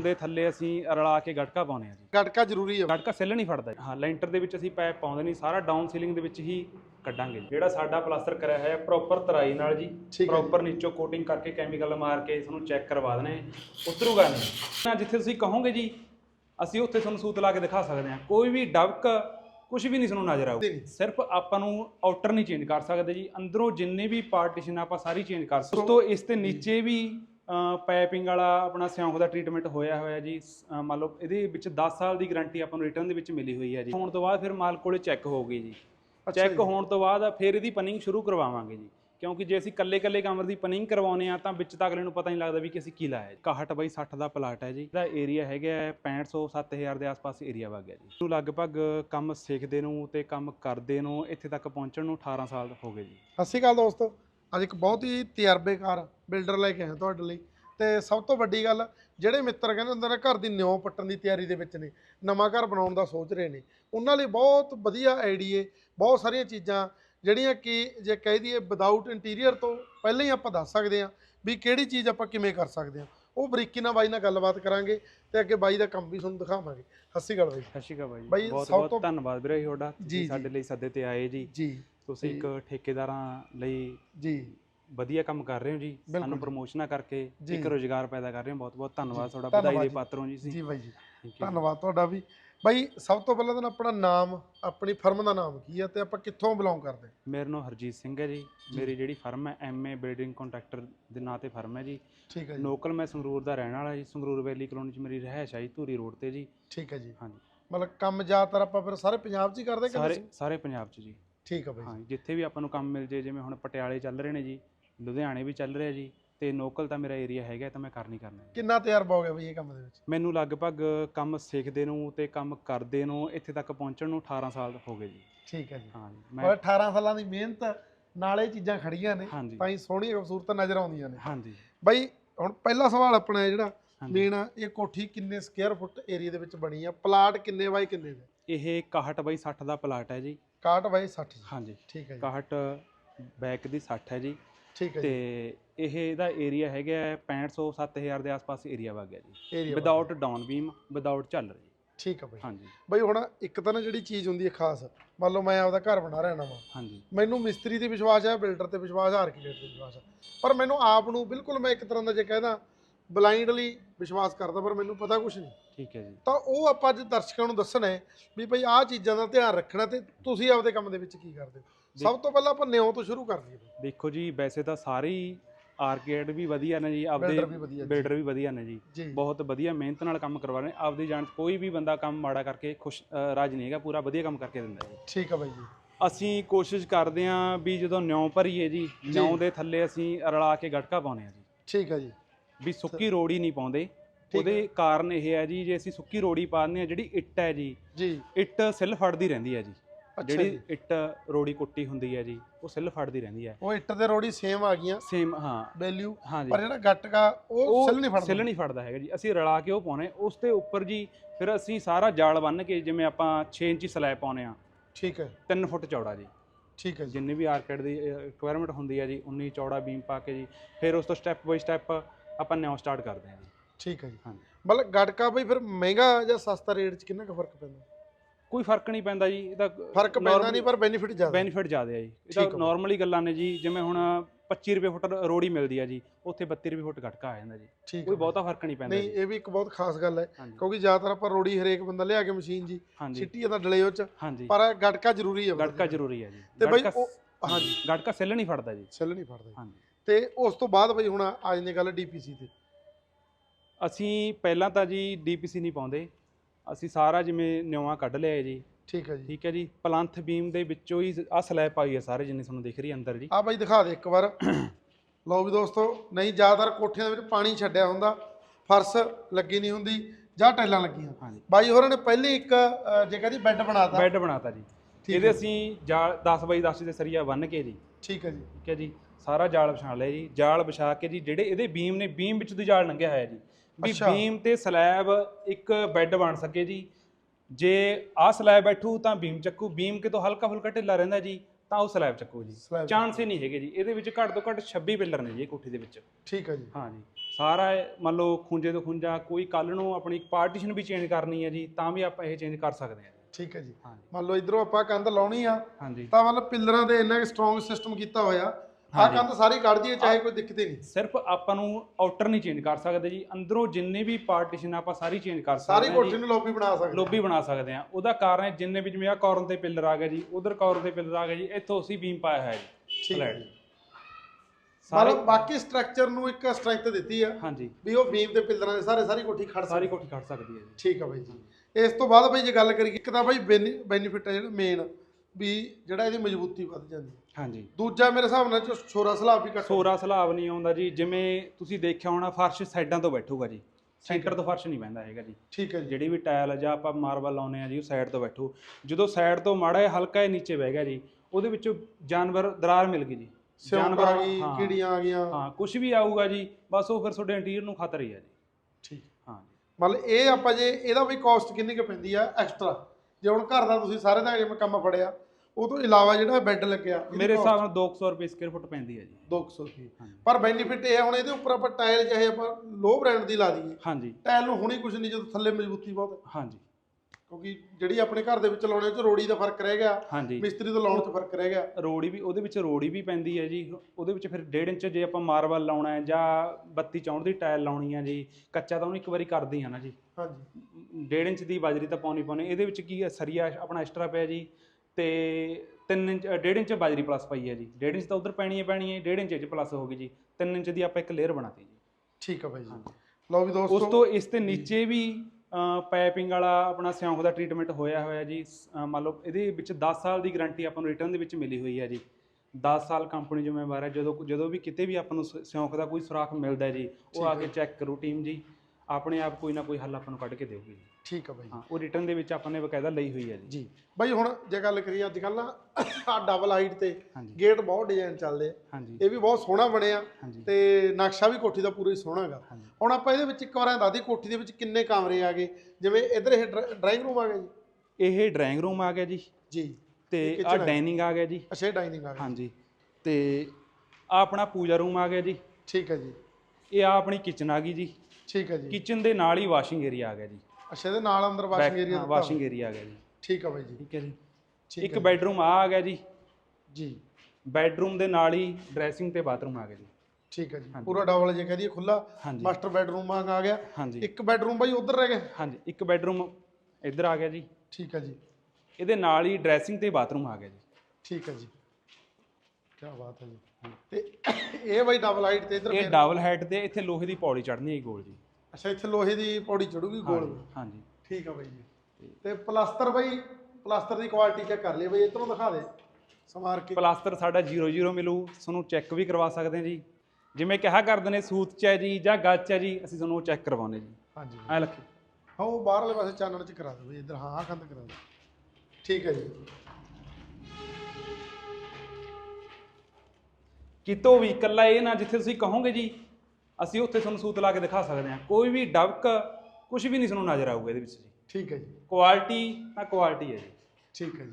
9 ਦੇ ਥੱਲੇ ਅਸੀਂ ਰਲਾ ਕੇ ਗਟਕਾ ਪਾਉਂਦੇ ਆ ਜੀ। ਗਟਕਾ ਜ਼ਰੂਰੀ ਹੈ ਗਟਕਾ ਸੈੱਲ ਨਹੀਂ ਫੜਦਾ। ਹਾਂ ਲੈਂਟਰ ਦੇ ਵਿੱਚ ਅਸੀਂ ਪਾਇਪ ਪਾਉਂਦੇ ਨਹੀਂ ਸਾਰਾ ਡਾਊਨ ਸੀਲਿੰਗ ਦੇ ਵਿੱਚ ਹੀ ਕੱਢਾਂਗੇ। ਜਿਹੜਾ ਸਾਡਾ ਪਲਾਸਟਰ ਕਰਿਆ ਹੋਇਆ ਪ੍ਰੋਪਰ ਤਰਾਈ ਨਾਲ ਜੀ ਪ੍ਰੋਪਰ ਨੀਚੋਂ ਕੋਟਿੰਗ ਕਰਕੇ ਕੈਮੀਕਲ ਮਾਰ ਕੇ ਤੁਹਾਨੂੰ ਚੈੱਕ ਕਰਵਾ ਦੇਣੇ ਉਤਰੂਗਾ ਨਹੀਂ। ਨਾ ਜਿੱਥੇ ਤੁਸੀਂ ਕਹੋਗੇ ਜੀ ਅਸੀਂ ਉੱਥੇ ਤੁਹਾਨੂੰ ਸੂਤ ਲਾ ਕੇ ਦਿਖਾ ਸਕਦੇ ਹਾਂ। ਕੋਈ ਵੀ ਡਬਕ ਕੁਝ ਵੀ ਨਹੀਂ ਤੁਹਾਨੂੰ ਨਜ਼ਰ ਆਊ। ਸਿਰਫ ਆਪਾਂ ਨੂੰ ਆਊਟਰ ਨਹੀਂ ਚੇਂਜ ਕਰ ਸਕਦੇ ਜੀ। ਅੰਦਰੋਂ ਜਿੰਨੇ ਵੀ ਪਾਰਟੀਸ਼ਨ ਆਪਾਂ ਸਾਰੀ ਚੇਂਜ ਕਰ ਸਕਦੇ ਉਸ ਤੋਂ ਇਸ ਤੇ ਨੀਚੇ ਵੀ ਪਾਈਪਿੰਗ ਵਾਲਾ ਆਪਣਾ ਸਿਉਂਖ ਦਾ ਟ੍ਰੀਟਮੈਂਟ ਹੋਇਆ ਹੋਇਆ ਜੀ। ਮੰਨ ਲਓ ਇਹਦੇ ਵਿੱਚ 10 ਸਾਲ ਦੀ ਗਾਰੰਟੀ ਆਪਾਂ ਨੂੰ ਰਿਟਰਨ ਦੇ ਵਿੱਚ ਮਿਲੀ ਹੋਈ ਹੈ ਜੀ। ਹੋਣ ਤੋਂ ਬਾਅਦ ਫਿਰ ਮਾਲ ਕੋਲੇ ਚੈੱਕ ਹੋਊਗੀ ਜੀ। ਅੱਛਾ ਚੈੱਕ ਜੀ। ਹੋਣ ਤੋਂ ਬਾਅਦ ਫਿਰ ਇਹਦੀ ਪਨਿੰਗ ਸ਼ੁਰੂ ਕਰਵਾਵਾਂਗੇ ਜੀ। ਕਿਉਂਕਿ ਜੇ ਅਸੀਂ ਕੱਲੇ ਕੱਲੇ ਕਮਰ ਦੀ ਪਨਿੰਗ ਕਰਵਾਉਨੇ ਆ ਤਾਂ ਵਿੱਚ ਤਾਂ ਅਗਲੇ ਨੂੰ ਪਤਾ ਨਹੀਂ ਲੱਗਦਾ ਵੀ ਕਿ ਅਸੀਂ ਕੀ ਲਾਇਆ ਜੀ। 61 ਬਾਈ 60 ਦਾ ਪਲਾਟ ਹੈ ਜੀ। ਇਹਦਾ ਏਰੀਆ ਹੈਗਾ ਹੈ 6500 7000 ਦੇ ਆਸ-ਪਾਸ ਏਰੀਆ ਵਗ ਗਿਆ ਜੀ। ਨੂੰ ਲਗਭਗ ਕੰਮ ਸਿੱਖਦੇ ਨੂੰ ਤੇ ਕੰਮ ਕਰਦੇ ਨੂੰ ਇੱਥੇ ਤੱਕ ਪਹੁੰਚਣ ਨੂੰ 18 ਸਾਲ ਹੋ ਗਏ ਜੀ। ਸਤਿ ਸ਼੍ਰੀ ਅਕਾਲ ਦੋਸਤੋ। ਅੱਜ ਇੱਕ ਬਹੁਤ ਹੀ ਤਜਰਬੇਕਾਰ ਬਿਲਡਰ ਲੈ ਕੇ ਆਇਆ ਤੁਹਾਡੇ ਲਈ। ਤੇ ਸਭ ਤੋਂ ਵੱਡੀ ਗੱਲ ਜਿਹੜੇ ਮਿੱਤਰ ਕਹਿੰਦੇ ਹੁੰਦੇ ਨੇ ਘਰ ਦੀ ਨਿਉ ਪੱਟਣ ਦੀ ਤਿਆਰੀ ਦੇ ਵਿੱਚ ਨੇ ਨਵਾਂ ਘਰ ਬਣਾਉਣ ਦਾ ਸੋਚ ਰਹੇ ਨੇ। ਉਹਨਾਂ ਲਈ ਬਹੁਤ ਵਧੀਆ ਆਈਡੀਏ ਬਹੁਤ ਸਾਰੀਆਂ ਚੀਜ਼ਾਂ ਜਿਹੜੀਆਂ ਕਿ ਜੇ ਕਹਿ ਦਈਏ ਵਿਦਆਊਟ ਇੰਟੀਰੀਅਰ ਤੋਂ ਪਹਿਲਾਂ ਹੀ ਆਪਾਂ ਦੱਸ ਸਕਦੇ ਹਾਂ ਵੀ ਕਿਹੜੀ ਚੀਜ਼ ਆਪਾਂ ਕਿਵੇਂ ਕਰ ਸਕਦੇ ਹਾਂ। ਉਹ ਬਰੀਕੀ ਨਾਲ ਬਾਈ ਨਾਲ ਗੱਲਬਾਤ ਕਰਾਂਗੇ ਤੇ ਅੱਗੇ ਬਾਈ ਦਾ ਕੰਮ ਵੀ ਤੁਹਾਨੂੰ ਦਿਖਾਵਾਂਗੇ। ਸਤਿ ਸ਼੍ਰੀ ਅਕਾਲ ਬਾਈ ਸਤਿ ਸ਼੍ਰੀ ਅਕਾਲ ਬਾਈ ਬਹੁਤ ਬਹੁਤ ਧੰਨਵਾਦ ਵੀਰੇ ਤੁਹਾਡਾ। ਤੁਸੀਂ। ਸਾਡੇ ਲਈ ਸੱਦੇ ਤੇ ਆਏ ਜੀ। ਜੀ। ਤੁਸੀਂ ਇੱਕ ਠੇਕੇਦਾਰਾਂ ਲਈ ਜੀ। ਵਧੀਆ ਕੰਮ ਕਰ ਰਹੇ ਹੋ ਜੀ। ਸਾਨੂੰ ਪ੍ਰਮੋਸ਼ਨਾਂ ਕਰਕੇ ਇੱਕ ਰੋਜ਼ਗਾਰ ਪੈਦਾ ਕਰ ਰਹੇ ਹੋ। ਬਹੁਤ ਬਹੁਤ ਧੰਨਵਾਦ ਤੁਹਾਡਾ ਵਧਾਈ ਦੇ ਪਾਤਰ ਹੋ ਜੀ ਜੀ ਬਾਈ ਜੀ। ਧੰਨਵਾਦ ਤੁਹਾਡਾ ਵੀ। ਬਾਈ ਸਭ ਤੋਂ ਪਹਿਲਾਂ ਤਾਂ ਆਪਣਾ ਨਾਮ ਆਪਣੀ ਫਰਮ ਦਾ ਨਾਮ ਕੀ ਹੈ ਤੇ ਆਪਾਂ ਕਿੱਥੋਂ ਬਿਲੋਂਗ ਕਰਦੇ ਮੇਰੇ ਨਾਮ ਹਰਜੀਤ ਸਿੰਘ ਹੈ ਜੀ। ਮੇਰੀ ਜਿਹੜੀ ਫਰਮ ਹੈ ਐਮਏ ਬਿਲਡਿੰਗ ਕੰਟਰੈਕਟਰ ਦੇ ਨਾਂ ਤੇ ਫਰਮ ਹੈ ਜੀ। ਠੀਕ ਹੈ ਜੀ। ਲੋਕਲ ਮੈਂ ਸੰਗਰੂਰ ਦਾ ਰਹਿਣ ਵਾਲਾ ਜੀ। ਸੰਗਰੂਰ ਵੈਲੀ ਕਲੋਨੀ 'ਚ ਮੇਰੀ ਰਹਿائش ਹੈ ਧੂਰੀ ਰੋਡ ਤੇ ਜੀ। ਠੀਕ ਹੈ ਜੀ। ਹਾਂਜੀ। ਮਤਲਬ ਕੰਮ ਜ਼ਿਆਦਾਤਰ ਆਪਾਂ ਫਿਰ ਸਾਰੇ ਪੰਜਾਬ 'ਚ ਹੀ ਕਰਦੇ ਕਿ ਸਾਰੇ ਪੰਜਾਬ 'ਚ ਜੀ। ਠੀਕ ਹੈ ਬਾਈ ਹਾਂ ਜਿੱਥੇ ਵੀ ਆਪਾਂ ਨੂੰ ਕੰਮ ਮਿਲ ਜੇ ਜਿਵੇਂ ਹੁਣ ਪਟਿਆਲੇ ਚੱਲ ਰਹੇ ਨੇ ਜੀ ਲੁਧਿਆਣੇ ਵੀ ਚੱਲ ਰਿਹਾ ਜੀ ਤੇ ਲੋਕਲ ਤਾਂ ਮੇਰਾ ਏਰੀਆ ਹੈਗਾ ਤਾਂ ਮੈਂ ਕਰਨੀ ਕਰਨਾ ਜੀ। ਕਿੰਨਾ ਤਜਰਬਾ ਹੋ ਗਿਆ ਬਈ ਇਹ ਕੰਮ ਦੇ ਵਿੱਚ? ਮੈਨੂੰ ਲਗਭਗ ਕੰਮ ਸਿੱਖਦੇ ਨੂੰ ਤੇ ਕੰਮ ਕਰਦੇ ਨੂੰ ਇੱਥੇ ਤੱਕ ਪਹੁੰਚਣ ਨੂੰ 18 ਸਾਲ ਹੋ ਗਏ ਜੀ। ਠੀਕ ਹੈ ਜੀ। ਹਾਂ ਜੀ ਪਰ ਮੈਂ 18 ਸਾਲਾਂ ਦੀ ਮਿਹਨਤ ਨਾਲ ਇਹ ਚੀਜ਼ਾਂ ਖੜੀਆਂ ਨੇ ਹਾਂਜੀ ਤਾਂ ਹੀ ਸੋਹਣੀਆਂ ਖੂਬਸੂਰਤ ਨਜ਼ਰ ਆਉਂਦੀਆਂ ਨੇ। ਹਾਂਜੀ ਬਾਈ ਹੁਣ ਪਹਿਲਾ ਸਵਾਲ ਆਪਣਾ ਹੈ ਜਿਹੜਾ ਹਾਂਜੀ ਮੇਨ ਇਹ ਕੋਠੀ ਕਿੰਨੇ ਸਕੁਅਰ ਫੁੱਟ ਏਰੀਆ ਦੇ ਵਿੱਚ ਬਣੀ ਆ? ਪਲਾਟ ਕਿੰਨੇ ਬਾਈ ਕਿੰਨੇ ਦੇ? ਇਹ 61 ਬਾਈ 60 ਦਾ ਪਲਾਟ ਹੈ ਜੀ। 61 ਬਾਈ 60 ਜੀ। ਹਾਂਜੀ। ਠੀਕ ਹੈ ਜੀ। 61 ਬੈਕ ਦੀ 60 ਹੈ ਜੀ। ਠੀਕ ਹੈ ਤੇ ਇਹ ਇਹਦਾ ਏਰੀਆ ਹੈਗਾ ਹੈ 6500 7000 ਦੇ ਆਸ-ਪਾਸ ਏਰੀਆ ਵਗ ਗਿਆ ਜੀ। ਵਿਦਆਊਟ ਡਾਊਨ ਬੀਮ ਵਿਦਆਊਟ ਚੱਲ ਰਹੀ। ਠੀਕ ਹੈ ਬਾਈ। ਹਾਂਜੀ। ਬਈ ਹੁਣ ਇੱਕ ਤਾਂ ਨਾ ਜਿਹੜੀ ਚੀਜ਼ ਹੁੰਦੀ ਹੈ ਖਾਸ ਮੰਨ ਲਓ ਮੈਂ ਆਪਦਾ ਘਰ ਬਣਾ ਰਿਹਾ ਨਵਾਂ ਹਾਂਜੀ। ਮੈਨੂੰ ਮਿਸਤਰੀ ਤੇ ਵਿਸ਼ਵਾਸ ਹੈ ਬਿਲਡਰ ਤੇ ਵਿਸ਼ਵਾਸ ਹੈ ਆਰਕੀਟੈਕਟ ਤੇ ਵਿਸ਼ਵਾਸ ਹੈ। ਪਰ ਮੈਨੂੰ ਆਪ ਨੂੰ ਬਿਲਕੁਲ ਮੈਂ ਇੱਕ ਤਰ੍ਹਾਂ ਦਾ ਜੇ ਕਹਿਦਾ ਬਲਾਈਂਡਲੀ ਵਿਸ਼ਵਾਸ ਕਰਦਾ ਪਰ ਮੈਨੂੰ ਪਤਾ ਕੁਝ ਨਹੀਂ। ਠੀਕ ਹੈ ਜੀ। ਤਾਂ ਉਹ ਆਪਾਂ ਅੱਜ ਦਰਸ਼ਕਾਂ ਨੂੰ ਦੱਸਣਾ ਹੈ ਵੀ ਭਈ ਆਹ ਚੀਜ਼ਾਂ ਦਾ ਧਿਆਨ ਰੱਖਣਾ ਤੇ ਤੁਸੀਂ ਆਪਦੇ ਕੰਮ ਦੇ ਵਿੱਚ ਕੀ ਕਰਦੇ ਹੋ? ਸਭ ਤੋਂ ਪਹਿਲਾਂ ਆਪਾਂ ਨਿਉ ਤੋਂ ਸ਼ੁਰੂ ਕਰ ਦਈਏ ਦੇਖੋ ਜੀ ਵੈਸੇ ਤਾਂ ਸਾਰੇ ਹੀ ਆਰਕੀਟੈਕਟ ਵੀ ਵਧੀਆ ਨੇ ਜੀ ਆਪਦੇ ਬਿਲਡਰ ਵੀ ਵਧੀਆ ਨੇ ਜੀ। ਬਹੁਤ ਵਧੀਆ ਮਿਹਨਤ ਨਾਲ ਕੰਮ ਕਰਵਾ ਰਹੇ ਆਪਦੀ ਜਾਨ 'ਚ ਕੋਈ ਵੀ ਬੰਦਾ ਕੰਮ ਮਾੜਾ ਕਰਕੇ ਖੁਸ਼ ਰਾਜ ਨਹੀਂ ਹੈਗਾ ਪੂਰਾ ਵਧੀਆ ਕੰਮ ਕਰਕੇ ਦਿੰਦਾ ਜੀ। ਠੀਕ ਹੈ ਬਾਈ ਜੀ। ਅਸੀਂ ਕੋਸ਼ਿਸ਼ ਕਰਦੇ ਹਾਂ ਵੀ ਜਦੋਂ ਨਿਉ ਭਰੀਏ ਜੀ। ਨਿਉ ਦੇ ਥੱਲੇ ਅਸੀਂ ਰਲਾ ਕੇ ਗਟਕਾ ਪਾਉਂਦੇ ਹਾਂ ਜੀ। ਠੀਕ ਹੈ ਜੀ। ਵੀ ਸੁੱਕੀ ਰੋੜੀ ਨਹੀਂ ਪਾਉਂਦੇ। ਉਹਦੇ ਕਾਰਨ ਇਹ ਹੈ ਜੀ ਜੇ ਅਸੀਂ ਸੁੱਕੀ ਰੋੜੀ ਪਾ ਦਿੰਦੇ ਹਾਂ ਜਿਹੜੀ ਇੱਟ ਹੈ ਜੀ ਜੀ। ਇੱਟ ਸਿੱਲ ਫੜਦੀ ਰਹਿੰਦੀ ਹੈ ਜੀ। ਜਿਹੜੀ ਇੱਟ ਰੋੜੀ ਕੁੱਟੀ ਹੁੰਦੀ ਹੈ ਜੀ ਉਹ ਸਿੱਲ ਫੜਦੀ ਰਹਿੰਦੀ ਹੈ। ਉਹ ਇੱਟ ਤੇ ਰੋੜੀ ਸੇਮ ਆ ਗਈਆਂ। ਸੇਮ ਹਾਂ। ਵੈਲਿਊ। ਹਾਂ ਜੀ। ਪਰ ਜਿਹੜਾ ਗੱਟਕਾ ਉਹ ਸੈੱਲ ਨਹੀਂ ਫੜਦਾ। ਸਿੱਲ ਨਹੀਂ ਫੜਦਾ ਹੈਗਾ ਜੀ। ਅਸੀਂ ਰਲਾ ਕੇ ਉਹ ਪਾਉਣੇ ਉਸ ਦੇ ਉੱਪਰ ਜੀ ਫਿਰ ਅਸੀਂ ਸਾਰਾ ਜਾਲ ਬੰਨ ਕੇ ਜਿਵੇਂ ਆਪਾਂ 6 ਇੰਚੀ ਸਲੈਬ ਪਾਉਨੇ ਆ ਠੀਕ ਹੈ। 3 ਫੁੱਟ ਚੌੜਾ ਜੀ। ਠੀਕ ਹੈ ਜਿੰਨੀ ਵੀ ਆਰਕੇਡ ਦੀ ਰਿਕੁਆਇਰਮੈਂਟ ਹੁੰਦੀ ਹੈ ਜੀ ਉਨੀ ਚੌੜਾ ਬੀਮ ਪਾ ਕੇ ਜੀ। ਫਿਰ ਉਸ ਤੋਂ ਸਟੈਪ ਬਾਈ ਸਟੈਪ ਆਪਾਂ ਨਿਉ ਸਟਾਰਟ ਕਰਦੇ ਹਾਂ ਜੀ। ਠੀਕ ਹੈ ਜੀ। ਹਾਂਜੀ। ਮਤਲਬ ਗੱਟਕਾ ਬਈ ਫਿਰ ਮਹਿੰਗਾ ਜਾਂ ਸਸਤਾ ਰੇਟ 'ਚ ਕਿੰਨਾ ਕੁ ਫ਼ਰਕ ਪੈਂਦਾ? ਕੋਈ ਫ਼ਰਕ ਨਹੀਂ ਪੈਂਦਾ ਜੀ ਇਹਦਾ ਫ਼ਰਕ ਪੈਂਦਾ ਨਹੀਂ ਪਰ ਬੈਨੀਫਿਟ ਜ਼ਿਆਦਾ। ਬੈਨੀਫਿਟ ਜ਼ਿਆਦਾ ਹੈ ਜੀ। ਠੀਕ ਹੈ। ਇਹਦਾ ਬਾਈ। ਨਾਰਮਲੀ ਗੱਲਾਂ ਨੇ ਜੀ ਜਿਵੇਂ ਹੁਣ 25 ਰੁਪਏ ਫੁੱਟ ਰੋੜੀ ਮਿਲਦੀ ਹੈ ਜੀ ਉੱਥੇ 32 ਰੁਪਏ ਫੁੱਟ ਘਟਕਾ ਆ ਜਾਂਦਾ ਜੀ। ਕੋਈ ਬਹੁਤਾ ਫ਼ਰਕ ਨਹੀਂ ਪੈਂਦਾ ਨਹੀਂ ਇਹ ਵੀ ਇੱਕ ਬਹੁਤ ਖਾਸ ਗੱਲ ਹੈ ਕਿਉਂਕਿ ਜ਼ਿਆਦਾਤਰ ਆਪਾਂ ਰੋੜੀ ਹਰੇਕ ਬੰਦਾ ਲਿਆ ਕੇ ਮਸ਼ੀਨ ਜੀ ਛਿੱਟੀ ਇਹਦਾ ਡਲੇ ਉਹ ਚ। ਪਰ ਗਟਕਾ ਜ਼ਰੂਰੀ ਹੈ। ਗਟਕਾ ਜ਼ਰੂਰੀ ਹੈ ਜੀ। ਤੇ ਬਈ ਹਾਂਜੀ। ਗਟਕਾ ਸੈੱਲ ਨਹੀਂ ਫੜਦਾ ਜੀ। ਸੈੱਲ ਨਹੀਂ ਫੜਦੇ ਹਾਂਜੀ। ਤੇ ਉਸ ਤੋਂ ਬਾਅਦ ਬਈ ਹੁਣ ਆ ਜਾਂਦੀ ਗੱਲ ਡੀਪੀਸੀ ਤੇ। ਅਸੀਂ ਪਹਿਲਾਂ ਤਾਂ ਜੀ ਡੀਪੀਸੀ ਨਹੀਂ ਪਾਉਂਦੇ। ਅਸੀਂ ਸਾਰਾ ਜਿਵੇਂ ਨਿਉਆਂ ਕੱਢ ਲਿਆ ਹੈ ਜੀ। ਠੀਕ ਹੈ ਜੀ। ਠੀਕ ਹੈ ਜੀ। ਪਲੰਥ ਬੀਮ ਦੇ ਵਿੱਚੋਂ ਹੀ ਆ ਸਲੈਬ ਪਾਈ ਹੈ ਸਾਰੇ ਜਿੰਨੇ ਤੁਹਾਨੂੰ ਦਿਖ ਰਹੀ ਹੈ ਅੰਦਰ ਜੀ। ਆ ਬਾਈ ਦਿਖਾ ਦੇ ਇੱਕ ਵਾਰ। ਲਓ ਵੀ ਦੋਸਤੋ ਨਹੀਂ ਜ਼ਿਆਦਾਤਰ ਕੋਠਿਆਂ ਦੇ ਵਿੱਚ ਪਾਣੀ ਛੱਡਿਆ ਹੁੰਦਾ। ਫਰਸ਼ ਲੱਗੀ ਨਹੀਂ ਹੁੰਦੀ ਜਾਂ ਟਾਈਲਾਂ ਲੱਗੀਆਂ। ਬਾਈ ਹੋਰਾਂ ਨੇ ਪਹਿਲੀ ਇੱਕ ਜੇ ਕਹਦੀ ਬੈੱਡ ਬਣਾਤਾ। ਬੈੱਡ ਬਣਾਤਾ ਜੀ। ਇਹਦੇ। ਅਸੀਂ ਜਾਲ 10 ਬਾਈ 10 ਦੇ ਸਰੀਆ ਬੰਨ ਕੇ ਜੀ। ਠੀਕ ਹੈ ਜੀ। ਠੀਕ ਹੈ ਜੀ। ਸਾਰਾ ਜਾਲ ਵਿਛਾ ਲਿਆ ਜੀ ਜਾਲ ਵਿਛਾ ਕੇ ਜੀ ਜਿਹੜੇ ਇਹਦੇ ਬੀਮ ਨੇ ਬੀਮ ਵਿੱਚ ਦੀ ਜਾਲ ਲੰਘਿਆ ਹੋਇਆ ਜੀ। ਵੀ ਅੱਛਾ। ਬੀਮ ਤੇ ਸਲੈਬ ਇੱਕ ਬੈੱਡ ਬਣ ਸਕੇ ਜੀ। ਜੇ ਆਹ ਸਲੈਬ ਬੈਠੂ ਤਾਂ ਬੀਮ ਚੱਕੂ ਬੀਮ ਕਿਤੋਂ ਹਲਕਾ ਫੁਲਕਾ ਢਿੱਲਾ ਰਹਿੰਦਾ ਜੀ ਤਾਂ ਉਹ ਸਲੈਬ ਚੱਕੂ ਜੀ। Slab ਚਾਂਸ ਹੀ ਨਹੀਂ ਹੈਗੇ ਜੀ ਇਹਦੇ ਵਿੱਚ ਘੱਟ ਤੋਂ ਘੱਟ 26 ਪਿੱਲਰ ਨੇ ਜੀ ਇਹ ਕੋਠੀ ਦੇ ਵਿੱਚ। ਠੀਕ ਹੈ ਜੀ। ਹਾਂ ਜੀ ਸਾਰਾ ਇਹ ਮੰਨ ਲਓ ਖੁੰਝੇ ਤੋਂ ਖੁੰਝਾ ਕੋਈ ਕੱਲ ਨੂੰ ਆਪਣੀ ਪਾਰਟੀਸ਼ਨ ਵੀ ਚੇਂਜ ਕਰਨੀ ਹੈ ਜੀ ਤਾਂ ਵੀ ਆਪਾਂ ਇਹ ਚੇਂਜ ਕਰ ਸਕਦੇ ਹਾਂ। ਠੀਕ ਹੈ ਜੀ। ਮੰਨ ਲਓ ਇਧਰੋਂ ਆਪਾਂ ਕੰਧ ਲਾਉਣੀ ਆ ਤਾਂ ਮਤਲਬ ਪਿੱਲਰਾਂ ਦੇ ਇੰਨਾ ਸਟਰੋਂਗ ਸਿਸਟਮ ਕੀਤਾ ਹੋਇਆ ਆ। ਕੰਧ ਸਾਰੀ ਕੱਢ ਦਈਏ ਚਾਹੇ ਕੋਈ ਦਿੱਕਤ ਹੀ ਨਹੀਂ। ਸਿਰਫ ਆਪਾਂ ਨੂੰ ਆਊਟਰ ਨਹੀਂ ਚੇਂਜ ਕਰ ਸਕਦੇ ਜੀ। ਅੰਦਰੋਂ ਜਿੰਨੇ ਵੀ ਪਾਰਟੀਸ਼ਨ ਆਪਾਂ ਸਾਰੀ ਚੇਂਜ ਕਰ ਸਕਦੇ ਸਾਰੀ ਕੋਠੀ। ਨੂੰ ਲੌਬੀ ਬਣਾ ਸਕਦੇ ਲੋਬੀ ਬਣਾ ਸਕਦੇ ਆ ਉਹਦਾ ਕਾਰਨ ਹੈ ਜਿੰਨੇ ਵੀ ਜਿਵੇਂ ਆ ਕਾਰਨ ਤੇ ਪਿੱਲਰ ਆ ਗਿਆ ਜੀ ਉਧਰ ਕਾਰਨ ਤੇ ਪਿੱਲਰ ਆ ਗਿਆ ਜੀ ਇੱਥੋਂ ਅਸੀਂ ਬੀਮ ਪਾਇਆ ਹੋਇਆ ਜੀ। ਠੀਕ ਹੈ। ਮਤਲਬ ਬਾਕੀ ਸਟਰਕਚਰ ਨੂੰ ਇੱਕ ਸਟਰੈਂਥ ਦਿੱਤੀ ਆ ਹਾਂਜੀ। ਵੀ ਉਹ ਬੀਮ ਤੇ ਪਿੱਲਰਾਂ ਦੇ ਸਾਰੇ ਸਾਰੀ ਕੋਠੀ ਖੜ ਸਾਰੀ ਸਕਦੀ ਕੋਠੀ ਖੜ ਸਕਦੀ ਹੈ ਜੀ। ਠੀਕ ਆ ਬਾਈ ਜੀ। ਇਸ ਤੋਂ ਬਾਅਦ ਬਾਈ ਜੇ ਗੱਲ ਕਰੀਏ ਇੱਕ ਤਾਂ ਬਾਈ ਬੈਨੀਫਿਟ ਹੈ ਜਿਹੜਾ ਮੇਨ ਵੀ ਜਿਹੜਾ ਇਹਦੀ ਮਜ਼ਬੂਤੀ ਵੱਧ ਜਾਂਦੀ ਹੈ। ਹਾਂਜੀ। ਦੂਜਾ ਮੇਰੇ ਹਿਸਾਬ ਨਾਲ ਛੋਰਾ ਸਲਾਬ ਵੀ ਘੱਟ ਸੋਰਾ ਸਲਾਬ ਨਹੀਂ ਆਉਂਦਾ ਜੀ ਜਿਵੇਂ ਤੁਸੀਂ ਦੇਖਿਆ ਹੋਣਾ ਫਰਸ਼ ਸਾਈਡਾਂ ਤੋਂ ਬੈਠੂਗਾ ਜੀ। ਸੈਂਟਰ ਤੋਂ ਫਰਸ਼ ਨਹੀਂ ਬੈਂਦਾ ਹੈਗਾ ਜੀ। ਠੀਕ ਹੈ ਜੀ। ਜਿਹੜੀ ਵੀ ਟਾਇਲ ਜਾਂ ਆਪਾਂ ਮਾਰਬਲ ਲਾਉਨੇ ਆ ਜੀ ਉਹ ਸਾਈਡ ਤੋਂ ਬੈਠੂ। ਜਦੋਂ ਸਾਈਡ ਤੋਂ ਮਾੜਾ ਜਿਹਾ ਹਲਕਾ ਜਿਹਾ ਨੀਚੇ ਬਹਿ ਗਿਆ ਜੀ ਉਹਦੇ ਵਿੱਚੋਂ ਜਾਨਵਰ ਦਰਾਰ ਮਿਲ ਗਈ ਜੀ। ਸਿਉਂਕ ਆ ਗਈ ਹਾਂ, ਕੀੜੀਆਂ ਆ ਗਈਆਂ। ਹਾਂ ਕੁਝ ਵੀ ਆਊਗਾ ਜੀ ਬਸ ਉਹ ਫਿਰ ਤੁਹਾਡੇ ਇੰਟੀਰੀਅਰ ਨੂੰ ਖਤਰਾ ਹੀ ਹੈ ਜੀ। ਠੀਕ। ਹਾਂ। ਮਤਲਬ ਇਹ ਆਪਾਂ ਜੇ ਇਹਦਾ ਵੀ ਕਾਸਟ ਕਿੰਨੀ ਕੁ ਪੈਂਦੀ ਆ ਐਕਸਟਰਾ ਜੇ ਹੁਣ ਘਰ ਦਾ ਤੁਸੀਂ ਸਾਰੇ ਦਾ ਜਿਵੇਂ ਕੰਮ ਫੜਿਆ ਉਹ ਤੋਂ ਇਲਾਵਾ ਜਿਹੜਾ ਬੈੱਡ ਲੱਗਿਆ ਮੇਰੇ ਹਿਸਾਬ ਨਾਲ 200 ਰੁਪਏ ਸਕੁਅਰ ਫੁੱਟ ਪੈਂਦੀ ਹੈ ਜੀ। 200 ਰੁਪਏ। ਪਰ ਬੈਨੀਫਿਟ ਇਹ ਹੁਣ ਇਹਦੇ ਉੱਪਰ ਆਪਾਂ ਟਾਇਲ ਚਾਹੇ ਆਪਾਂ ਲੋ ਬ੍ਰਾਂਡ ਦੀ ਲਾ ਦਈਏ। ਹਾਂਜੀ। ਟਾਇਲ ਨੂੰ ਹੁਣੀ ਕੁਝ ਨਹੀਂ ਜਦੋਂ ਥੱਲੇ ਮਜ਼ਬੂਤੀ ਬਹੁਤ ਹੈ। ਹਾਂਜੀ। ਕਿਉਂਕਿ ਜਿਹੜੀ ਆਪਣੇ ਘਰ ਦੇ ਵਿੱਚ ਲਾਉਣੇ ਚ ਰੋੜੀ ਦਾ ਫ਼ਰਕ ਰਹਿ ਗਿਆ ਹਾਂਜੀ। ਮਿਸਤਰੀ ਤੋਂ ਲਾਉਣ ਚ ਫ਼ਰਕ ਰਹਿ ਗਿਆ। ਰੋੜੀ ਵੀ ਉਹਦੇ ਵਿੱਚ ਰੋੜੀ ਵੀ ਪੈਂਦੀ ਹੈ ਜੀ ਉਹਦੇ ਵਿੱਚ ਫਿਰ 1.5 ਇੰਚ ਜੇ ਆਪਾਂ ਮਾਰਬਲ ਲਾਉਣਾ ਹੈ ਜਾਂ 32 ਚੌਂਹਠ ਦੀ ਟਾਇਲ ਲਾਉਣੀ ਹੈ ਜੀ ਕੱਚਾ ਤਾਂ ਉਹਨੂੰ ਇੱਕ ਵਾਰੀ ਕਰਦੇ ਆ ਨਾ ਜੀ। ਹਾਂਜੀ। 1.5 ਇੰਚ ਦੀ ਬਾਜਰੀ ਤਾਂ ਪਾਉਣੀ ਪਾਉਣੀ ਇਹਦੇ ਵਿੱਚ ਕੀ ਹੈ ਸਰੀਆ ਆਪਣਾ ਐਕਸਟਰਾ ਪਿਆ ਜੀ ਤੇ 3 ਇੰਚ 1.5 ਇੰਚ ਬਾਜਰੀ ਪਲੱਸ ਪਈ ਹੈ ਜੀ। 1.5 ਇੰਚ ਤਾਂ ਉਧਰ ਪੈਣੀ ਹੈ ਪੈਣੀ ਹੈ 1.5 ਇੰਚ ਇਹ 'ਚ ਪਲੱਸ ਹੋ ਗਈ ਜੀ 3 ਇੰਚ ਦੀ ਆਪਾਂ ਇੱਕ ਲੇਅਰ ਬਣਾਤੀ ਜੀ। ਠੀਕ ਆ ਬਾਈ ਜੀ। ਲਓ ਵੀ ਦੋਸਤੋ ਉਸ ਤੋਂ ਇਸ ਤੇ ਨੀਚੇ ਵੀ ਪਾਈਪਿੰਗ ਵਾਲਾ ਆਪਣਾ ਸਿਉਂਕ ਦਾ ਟ੍ਰੀਟਮੈਂਟ ਹੋਇਆ ਹੋਇਆ ਜੀ। ਅਹ ਮੰਨ ਲਓ ਇਹਦੇ ਵਿੱਚ 10 ਸਾਲ ਦੀ ਗਾਰੰਟੀ ਆਪਾਂ ਨੂੰ ਰਿਟਰਨ ਦੇ ਵਿੱਚ ਮਿਲੀ ਹੋਈ ਹੈ ਜੀ। 10 ਸਾਲ ਕੰਪਨੀ ਜ਼ਿੰਮੇਵਾਰ ਹੈ ਜਦੋਂ ਜਦੋਂ ਵੀ ਕਿਤੇ ਵੀ ਆਪਾਂ ਨੂੰ ਸ- ਸਿਉਂਕ ਦਾ ਕੋਈ ਸੁਰਾਖ ਮਿਲਦਾ ਹੈ ਜੀ ਉਹ ਆ ਕੇ ਚੈੱਕ ਕਰੂ ਟੀਮ ਜੀ। ਆਪਣੇ ਆਪ ਕੋਈ ਨਾ ਕੋਈ ਹੱਲ ਆਪਾਂ ਨੂੰ ਕੱਢ ਕੇ ਦੇਊਗੀ ਜੀ। ਠੀਕ ਆ ਬਾਈ। ਹਾਂ ਉਹ ਰਿਟਰਨ ਦੇ ਵਿੱਚ ਆਪਾਂ ਨੇ ਬਕਾਇਦਾ ਲਈ ਹੋਈ ਹੈ ਜੀ। ਜੀ। ਬਾਈ ਹੁਣ ਜੇ ਗੱਲ ਕਰੀਏ ਅੱਜ ਕੱਲ ਨਾ ਆ ਡਬਲ ਹਾਈਟ ਤੇ ਹਾਂਜੀ। ਗੇਟ ਬਹੁਤ ਡਿਜ਼ਾਈਨ ਚੱਲਦੇ ਆ। ਹਾਂਜੀ। ਇਹ ਵੀ ਬਹੁਤ ਸੋਹਣਾ ਬਣਿਆ। ਹਾਂਜੀ। ਤੇ ਨਕਸ਼ਾ ਵੀ ਕੋਠੀ ਦਾ ਪੂਰਾ ਹੀ ਸੋਹਣਾ ਹੈਗਾ ਹਾਂਜੀ। ਹੁਣ ਆਪਾਂ ਇਹਦੇ ਵਿੱਚ ਇੱਕ ਵਾਰ ਦੱਸ ਦਈਏ ਕੋਠੀ ਦੇ ਵਿੱਚ ਕਿੰਨੇ ਕਮਰੇ ਆ ਗਏ? ਜਿਵੇਂ ਇੱਧਰ ਇਹ ਡਰਾਇੰਗ ਰੂਮ ਆ ਗਿਆ ਜੀ। ਇਹ ਡਰਾਇੰਗ ਰੂਮ ਆ ਗਿਆ ਜੀ। ਜੀ। ਤੇ ਇਹ ਆ kitchen ਆ ਡਾਈਨਿੰਗ ਆ ਗਿਆ ਜੀ। ਅੱਛਾ ਇਹ ਡਾਈਨਿੰਗ ਆ ਗਿਆ। ਹਾਂਜੀ। ਤੇ ਆ ਆਪਣਾ ਪੂਜਾ ਰੂਮ ਆ ਗਿਆ ਜੀ। ਠੀਕ ਹੈ ਜੀ। ਇਹ ਆ ਆਪਣੀ ਕਿਚਨ ਆ ਗਈ ਜੀ। ਠੀਕ ਹੈ ਜੀ। ਕਿਚਨ ਦੇ ਨਾਲ ਹੀ ਵਾਸ਼ਿੰਗ ਏਰੀਆ ਆ ਗਿਆ ਜੀ। ਅੱਛਾ ਇਹਦੇ ਨਾਲ ਅੰਦਰ ਵਾਸ਼ਿੰਗ ਏਰੀਆ ਦਿੱਤਾ ਵਾਸ਼ਿੰਗ ਏਰੀਆ ਆ ਗਿਆ ਜੀ। ਠੀਕ ਆ ਬਾਈ ਜੀ। ਠੀਕ ਹੈ ਜੀ। ਇੱਕ ਬੈੱਡਰੂਮ ਆ ਆ ਗਿਆ ਜੀ। ਜੀ। ਬੈੱਡਰੂਮ ਦੇ ਨਾਲ ਹੀ ਡਰੈਸਿੰਗ ਤੇ ਬਾਥਰੂਮ ਆ ਗਿਆ ਜੀ। ਠੀਕ ਹੈ ਜੀ। ਪੂਰਾ ਡਬਲ ਜੇ ਕਹਦੀਏ ਖੁੱਲਾ ਮਾਸਟਰ ਬੈਡਰੂਮ ਆ ਗਿਆ। ਹਾਂਜੀ। ਇੱਕ ਬੈਡਰੂਮ ਬਾਈ ਉਧਰ ਰਹਿ ਗਿਆ। ਹਾਂਜੀ ਇੱਕ ਬੈੱਡਰੂਮ ਇੱਧਰ ਆ ਗਿਆ ਜੀ। ਠੀਕ ਹੈ ਜੀ। ਇਹਦੇ ਨਾਲ ਹੀ ਡਰੈਸਿੰਗ ਤੇ ਬਾਥਰੂਮ ਆ ਗਿਆ ਜੀ। ਠੀਕ ਹੈ ਜੀ। ਕੀ ਬਾਤ ਹੈ ਜੀ। ਤੇ ਇਹ ਬਾਈ ਡਬਲ ਹਾਈਟ ਤੇ ਇਧਰ ਇਹ ਡਬਲ ਹੈਡ ਤੇ ਇੱਥੇ ਲੋਹੇ ਦੀ ਪੌੜੀ ਚੜ੍ਹਨੀ ਹੈ ਗੋਲ ਜੀ। ਅੱਛਾ ਇੱਥੇ ਲੋਹੇ ਦੀ ਪੌੜੀ ਚੜੂਗੀ ਗੋਲ? ਹਾਂਜੀ, ਹਾਂਜੀ ਠੀਕ ਆ ਬਾਈ ਜੀ। ਤੇ ਪਲਾਸਟਰ ਬਾਈ ਪਲਾਸਟਰ ਦੀ ਕੁਆਲਿਟੀ ਚੈੱਕ ਕਰ ਲਈ ਬਾਈ ਇਧਰੋਂ ਦਿਖਾ ਦੇ। ਸਮਾਰ ਕੇ। ਪਲਾਸਟਰ ਸਾਡਾ 00 ਮਿਲੂ ਤੁਹਾਨੂੰ ਚੈੱਕ ਵੀ ਕਰਵਾ ਸਕਦੇ ਹਾਂ ਜੀ। ਜਿਵੇਂ ਕਿਹਾ ਕਰਦੇ ਨੇ ਸੂਤ ਚ ਹੈ ਜੀ ਜਾਂ ਗੱਜ ਚ ਹੈ ਜੀ ਅਸੀਂ ਤੁਹਾਨੂੰ ਉਹ ਚੈੱਕ ਕਰਵਾਉਂਦੇ ਜੀ। ਹਾਂਜੀ। ਐ ਲੱਖੀ ਹਾਂ ਉਹ ਬਾਹਰਲੇ ਪਾਸੇ ਚਾਨਣ ਚ ਕਰਾ ਦੇ ਬਾਈ ਇਧਰ ਹਾਂ ਆਹ ਕੰਧ ਕਰਾ ਦੇ ਠੀਕ ਹੈ ਜੀ। ਕਿਤੋਂ ਵੀ ਇਕੱਲਾ ਇਹ ਨਾ ਜਿੱਥੇ ਤੁਸੀਂ ਕਹੋਗੇ ਜੀ ਅਸੀਂ ਉੱਥੇ ਤੁਹਾਨੂੰ ਸੂਤ ਲਾ ਕੇ ਦਿਖਾ ਸਕਦੇ ਹਾਂ। ਕੋਈ ਵੀ ਡਬਕ ਕੁਝ ਵੀ ਨਹੀਂ ਤੁਹਾਨੂੰ ਨਜ਼ਰ ਆਊਗਾ ਇਹਦੇ ਵਿੱਚ ਜੀ। ਠੀਕ ਹੈ ਜੀ। ਕੁਆਲਿਟੀ ਤਾਂ ਕੁਆਲਿਟੀ ਹੈ ਜੀ। ਠੀਕ ਹੈ ਜੀ।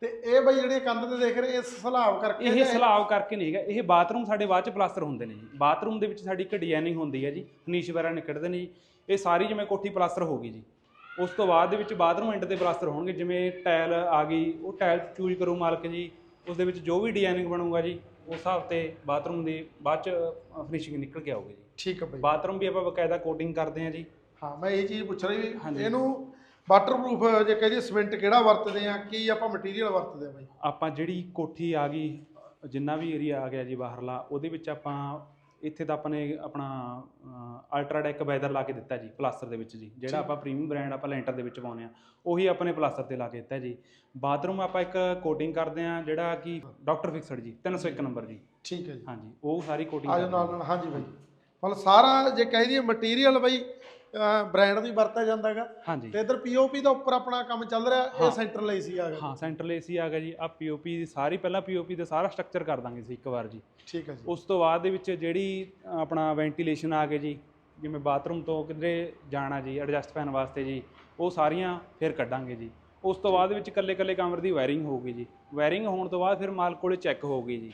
ਤੇ ਇਹ ਬਾਈ ਜਿਹੜੇ ਕੰਧ ਤੇ ਦੇਖ ਰਹੇ ਇਹ ਸਲਾਬ ਕਰਕੇ ਇਹ ਸਲਾਬ ਕਰਕੇ ਨਹੀਂ ਹੈਗਾ। ਇਹ ਬਾਥਰੂਮ ਸਾਡੇ ਬਾਅਦ ਚ ਪਲਾਸਟਰ ਹੁੰਦੇ ਨੇ ਜੀ। ਬਾਥਰੂਮ ਦੇ ਵਿੱਚ ਸਾਡੀ ਇੱਕ ਡਿਜ਼ਾਈਨਿੰਗ ਹੁੰਦੀ ਹੈ ਜੀ। ਫਰਨੀਸ਼ ਵਗੈਰਾ ਨਿਕਲਦੇ ਨੇ ਜੀ। ਇਹ ਸਾਰੀ ਜਿਵੇਂ ਕੋਠੀ ਪਲਾਸਟਰ ਹੋ ਗਈ ਜੀ। ਉਸ ਤੋਂ ਬਾਅਦ ਦੇ ਵਿੱਚ ਬਾਥਰੂਮ ਐਂਡ ਤੇ ਪਲਾਸਟਰ ਹੋਣਗੇ। ਜਿਵੇਂ ਟਾਇਲ ਆ ਗਈ ਉਹ ਟਾਇਲ ਚੂਜ਼ ਕਰੂ ਮਾਲਕ ਜੀ। ਉਸ ਦੇ ਵਿੱਚ ਜੋ ਵੀ ਡਿਜ਼ਾਈਨਿੰਗ ਬਣੂਗਾ ਜੀ। ਉਸ ਹਿਸਾਬ ਤੇ ਬਾਥਰੂਮ ਦੀ ਬਾਅਦ ਚ ਫਿਨਿਸ਼ਿੰਗ ਨਿਕਲ ਕੇ ਆਊਗੀ ਜੀ। ਠੀਕ ਹੈ ਬਾਈ ਬਾਥਰੂਮ ਵੀ ਆਪਾਂ ਬਕਾਇਦਾ ਕੋਟਿੰਗ ਕਰਦੇ ਹਾਂ ਜੀ। ਹਾਂ ਮੈਂ ਇਹ ਚੀਜ਼ ਪੁੱਛ ਰਹੀ ਵੀ। ਇਹਨੂੰ ਵਾਟਰਪ੍ਰੂਫ ਜੇ ਕਹਦੇ ਸਿਮੈਂਟ ਕਿਹੜਾ ਵਰਤਦੇ ਆ ਕੀ ਆਪਾਂ ਮਟੀਰੀਅਲ ਵਰਤਦੇ ਆ ਬਾਈ ਆਪਾਂ ਜਿਹੜੀ ਕੋਠੀ ਆ ਗਈ ਜਿੰਨਾ ਵੀ ਏਰੀਆ ਆ ਗਿਆ ਜੀ ਬਾਹਰਲਾ ਉਹਦੇ ਵਿੱਚ ਆਪਾਂ ਇੱਥੇ ਤਾਂ ਆਪਾਂ ਨੇ ਆਪਣਾ ਅਲਟਰਾਡੈਕ ਵੈਦਰ ਲਾ ਕੇ ਦਿੱਤਾ ਜੀ ਪਲਾਸਟਰ ਦੇ ਵਿੱਚ ਜੀ ਜਿਹੜਾ ਆਪਾਂ ਪ੍ਰੀਮੀਅਮ ਬ੍ਰਾਂਡ ਆਪਾਂ ਲੈਂਟਰ ਦੇ ਵਿੱਚ ਪਾਉਂਦੇ ਆ ਉਹੀ ਆਪਣੇ ਪਲਾਸਟਰ ਤੇ ਲਾ ਕੇ ਦਿੱਤਾ ਜੀ। ਬਾਥਰੂਮ ਆਪਾਂ ਇੱਕ ਕੋਟਿੰਗ ਕਰਦੇ ਆ ਜਿਹੜਾ ਕਿ ਡਾਕਟਰ ਫਿਕਸਡ ਜੀ 301 ਨੰਬਰ ਜੀ। ਠੀਕ ਹੈ ਜੀ। ਹਾਂਜੀ ਉਹ ਸਾਰੀ ਕੋਟਿੰਗ ਆਜੋ ਨਾਲ ਨਾਲ ਹਾਂਜੀ ਬਾਈ। ਮਤਲਬ ਸਾਰਾ ਜੇ ਕਹਿ ਦਈਏ ਮਟੀਰੀਅਲ ਬਾਈ ਬ੍ਰਾਂਡ ਦੀ ਵਰਤਿਆ ਜਾਂਦਾ ਹੈਗਾ ਹਾਂਜੀ। ਤੇ ਇਧਰ ਪੀਓਪੀ ਦਾ ਉੱਪਰ ਆਪਣਾ ਕੰਮ ਚੱਲ ਰਿਹਾ ਇਹ ਹਾਂ। ਸੈਂਟਰਲ ਏਸੀ ਆ ਗਿਆ ਹਾਂ ਸੈਂਟਰਲ ਏਸੀ ਆ ਗਿਆ ਜੀ। ਆ ਪੀਓਪੀ ਦੀ ਸਾਰੀ ਪਹਿਲਾਂ ਪੀਓਪੀ ਦਾ ਸਾਰਾ ਸਟਰਕਚਰ ਕਰ ਦਾਂਗੇ ਸੀ ਇੱਕ ਵਾਰ ਜੀ। ਠੀਕ ਹੈ ਜੀ। ਉਸ ਤੋਂ ਬਾਅਦ ਦੇ ਵਿੱਚ ਜਿਹੜੀ ਆਪਣਾ ਵੈਂਟੀਲੇਸ਼ਨ ਆ ਗਈ ਜੀ ਜਿਵੇਂ ਬਾਥਰੂਮ ਤੋਂ ਕਿਧਰੇ ਜਾਣਾ ਜੀ ਐਡਜਸਟ ਫੈਨ ਵਾਸਤੇ ਜੀ ਉਹ ਸਾਰੀਆਂ ਫਿਰ ਕੱਢਾਂਗੇ ਜੀ। ਉਸ ਤੋਂ ਬਾਅਦ ਵਿੱਚ ਇਕੱਲੇ ਕਮਰੇ ਦੀ ਵਾਇਰਿੰਗ ਹੋਊਗੀ ਜੀ। ਵਾਇਰਿੰਗ ਹੋਣ ਤੋਂ ਬਾਅਦ ਫਿਰ ਮਾਲਕ ਕੋਲੇ ਚੈੱਕ ਹੋਊਗੀ ਜੀ।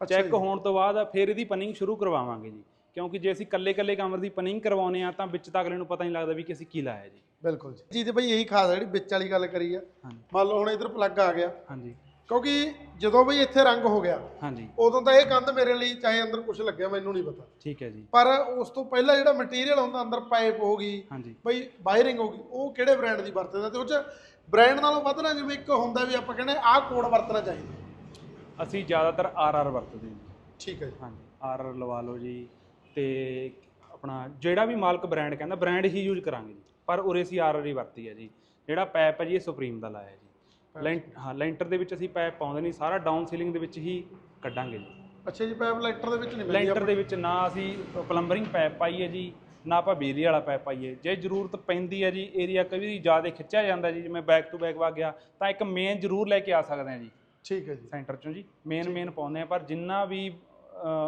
ਅੱਛਾ ਚੈੱਕ ਜੀ। ਹੋਣ ਤੋਂ ਬਾਅਦ ਫਿਰ ਇਹਦੀ ਪਨਿੰਗ ਸ਼ੁਰੂ ਕਰਵਾਵਾਂਗੇ ਜੀ। ਕਿਉਂਕਿ ਜੇ ਅਸੀਂ ਕੱਲੇ ਕੱਲੇ ਕਮਰ ਦੀ ਪਨਿੰਗ ਕਰਵਾਉਨੇ ਆ ਤਾਂ ਵਿੱਚ ਤਾਂ ਅਗਲੇ ਨੂੰ ਪਤਾ ਨਹੀਂ ਲੱਗਦਾ ਵੀ ਕਿ ਅਸੀਂ ਕੀ ਲਾਇਆ ਜੀ। ਬਿਲਕੁਲ ਜੀ। ਜੀ ਤੇ ਬਈ ਇਹੀ ਖਾਸ ਹੈ ਜਿਹੜੀ ਵਿੱਚ ਵਾਲੀ ਗੱਲ ਕਰੀ ਆ। ਹਾਂਜੀ। ਮੰਨ ਲਓ ਹੁਣ ਇਧਰ ਪਲੱਗ ਆ ਗਿਆ। ਹਾਂਜੀ। ਕਿਉਂਕਿ ਜਦੋਂ ਬਈ ਇੱਥੇ ਰੰਗ ਹੋ ਗਿਆ ਹਾਂਜੀ। ਉਦੋਂ ਤਾਂ ਇਹ ਕੰਧ ਮੇਰੇ ਲਈ ਚਾਹੇ ਅੰਦਰ ਕੁਝ ਲੱਗਿਆ ਮੈਨੂੰ ਨਹੀਂ ਪਤਾ। ਠੀਕ ਹੈ ਜੀ। ਪਰ ਉਸ ਤੋਂ ਪਹਿਲਾਂ ਜਿਹੜਾ ਮਟੀਰੀਅਲ ਹੁੰਦਾ ਅੰਦਰ ਪਾਈਪ ਹੋ ਗਈ ਹਾਂਜੀ। ਬਈ ਵਾਇਰਿੰਗ ਹੋ ਗਈ ਉਹ ਕਿਹੜੇ ਬ੍ਰਾਂਡ ਦੀ ਵਰਤਦੇ ਤੇ ਉਹ ਚ ਬ੍ਰਾਂਡ ਨਾਲੋਂ ਵੱਧ ਨਾ ਜਿਵੇਂ ਇੱਕ ਹੁੰਦਾ ਵੀ ਆਪਾਂ ਕਹਿੰਦੇ ਆਹ ਕੋਡ ਵਰਤਣਾ ਚਾਹੀਦਾ। ਅਸੀਂ ਜ਼ਿਆਦਾਤਰ ਆਰ ਆਰ ਵਰਤਦੇ ਹਾਂ ਜੀ। ਠੀਕ ਹੈ ਜੀ। ਹਾਂਜੀ। ਆਰ ਆਰ ਲਵਾ ਲਓ ਜੀ। ਤੇ ਆਪਣਾ ਜਿਹੜਾ ਵੀ ਮਾਲਕ ਬ੍ਰਾਂਡ ਕਹਿੰਦਾ ਬ੍ਰਾਂਡ ਹੀ ਯੂਜ਼ ਕਰਾਂਗੇ ਜੀ। ਪਰ ਉਰੇ ਅਸੀਂ ਆਰ ਆਰ ਹੀ ਵਰਤੀ ਹੈ ਜੀ। ਜਿਹੜਾ ਪੈਪ ਹੈ ਜੀ ਇਹ ਸੁਪਰੀਮ ਦਾ ਲਾਇਆ ਜੀ। ਲੈਂਟ ਹਾਂ ਲੈਂਟਰ ਦੇ ਵਿੱਚ ਅਸੀਂ ਪੈਪ ਪਾਉਂਦੇ ਨਹੀਂ ਸਾਰਾ ਡਾਊਨ ਸੀਲਿੰਗ ਦੇ ਵਿੱਚ ਹੀ ਕੱਢਾਂਗੇ ਜੀ। ਅੱਛਾ ਜੀ ਪਾਈਪ ਲੈਂਟਰ ਦੇ ਵਿੱਚ ਨਹੀਂ ਮਿਲਦੀ ਲੈਂਟਰ ਦੇ ਵਿੱਚ ਨਾ ਅਸੀਂ ਪਲੰਬਰਿੰਗ ਪੈਪ ਪਾਈਏ ਜੀ ਨਾ ਆਪਾਂ ਬਿਜਲੀ ਵਾਲਾ ਪੈਪ ਪਾਈਏ। ਜੇ ਜ਼ਰੂਰਤ ਪੈਂਦੀ ਹੈ ਜੀ ਏਰੀਆ ਕਈ ਜ਼ਿਆਦਾ ਖਿੱਚਿਆ ਜਾਂਦਾ ਜੀ ਜਿਵੇਂ ਬੈਕ ਟੂ ਬੈਕ ਵਗ ਗਿਆ ਤਾਂ ਇੱਕ ਮੇਨ ਜ਼ਰੂਰ ਲੈ ਕੇ ਆ ਸਕਦੇ ਹਾਂ ਜੀ। ਠੀਕ ਹੈ ਜੀ। ਸੈਂਟਰ ਚੋਂ ਜੀ। ਮੇਨ ਮੇਨ ਪਾਉਂਦੇ ਆ ਪਰ ਜਿੰਨਾ ਵੀ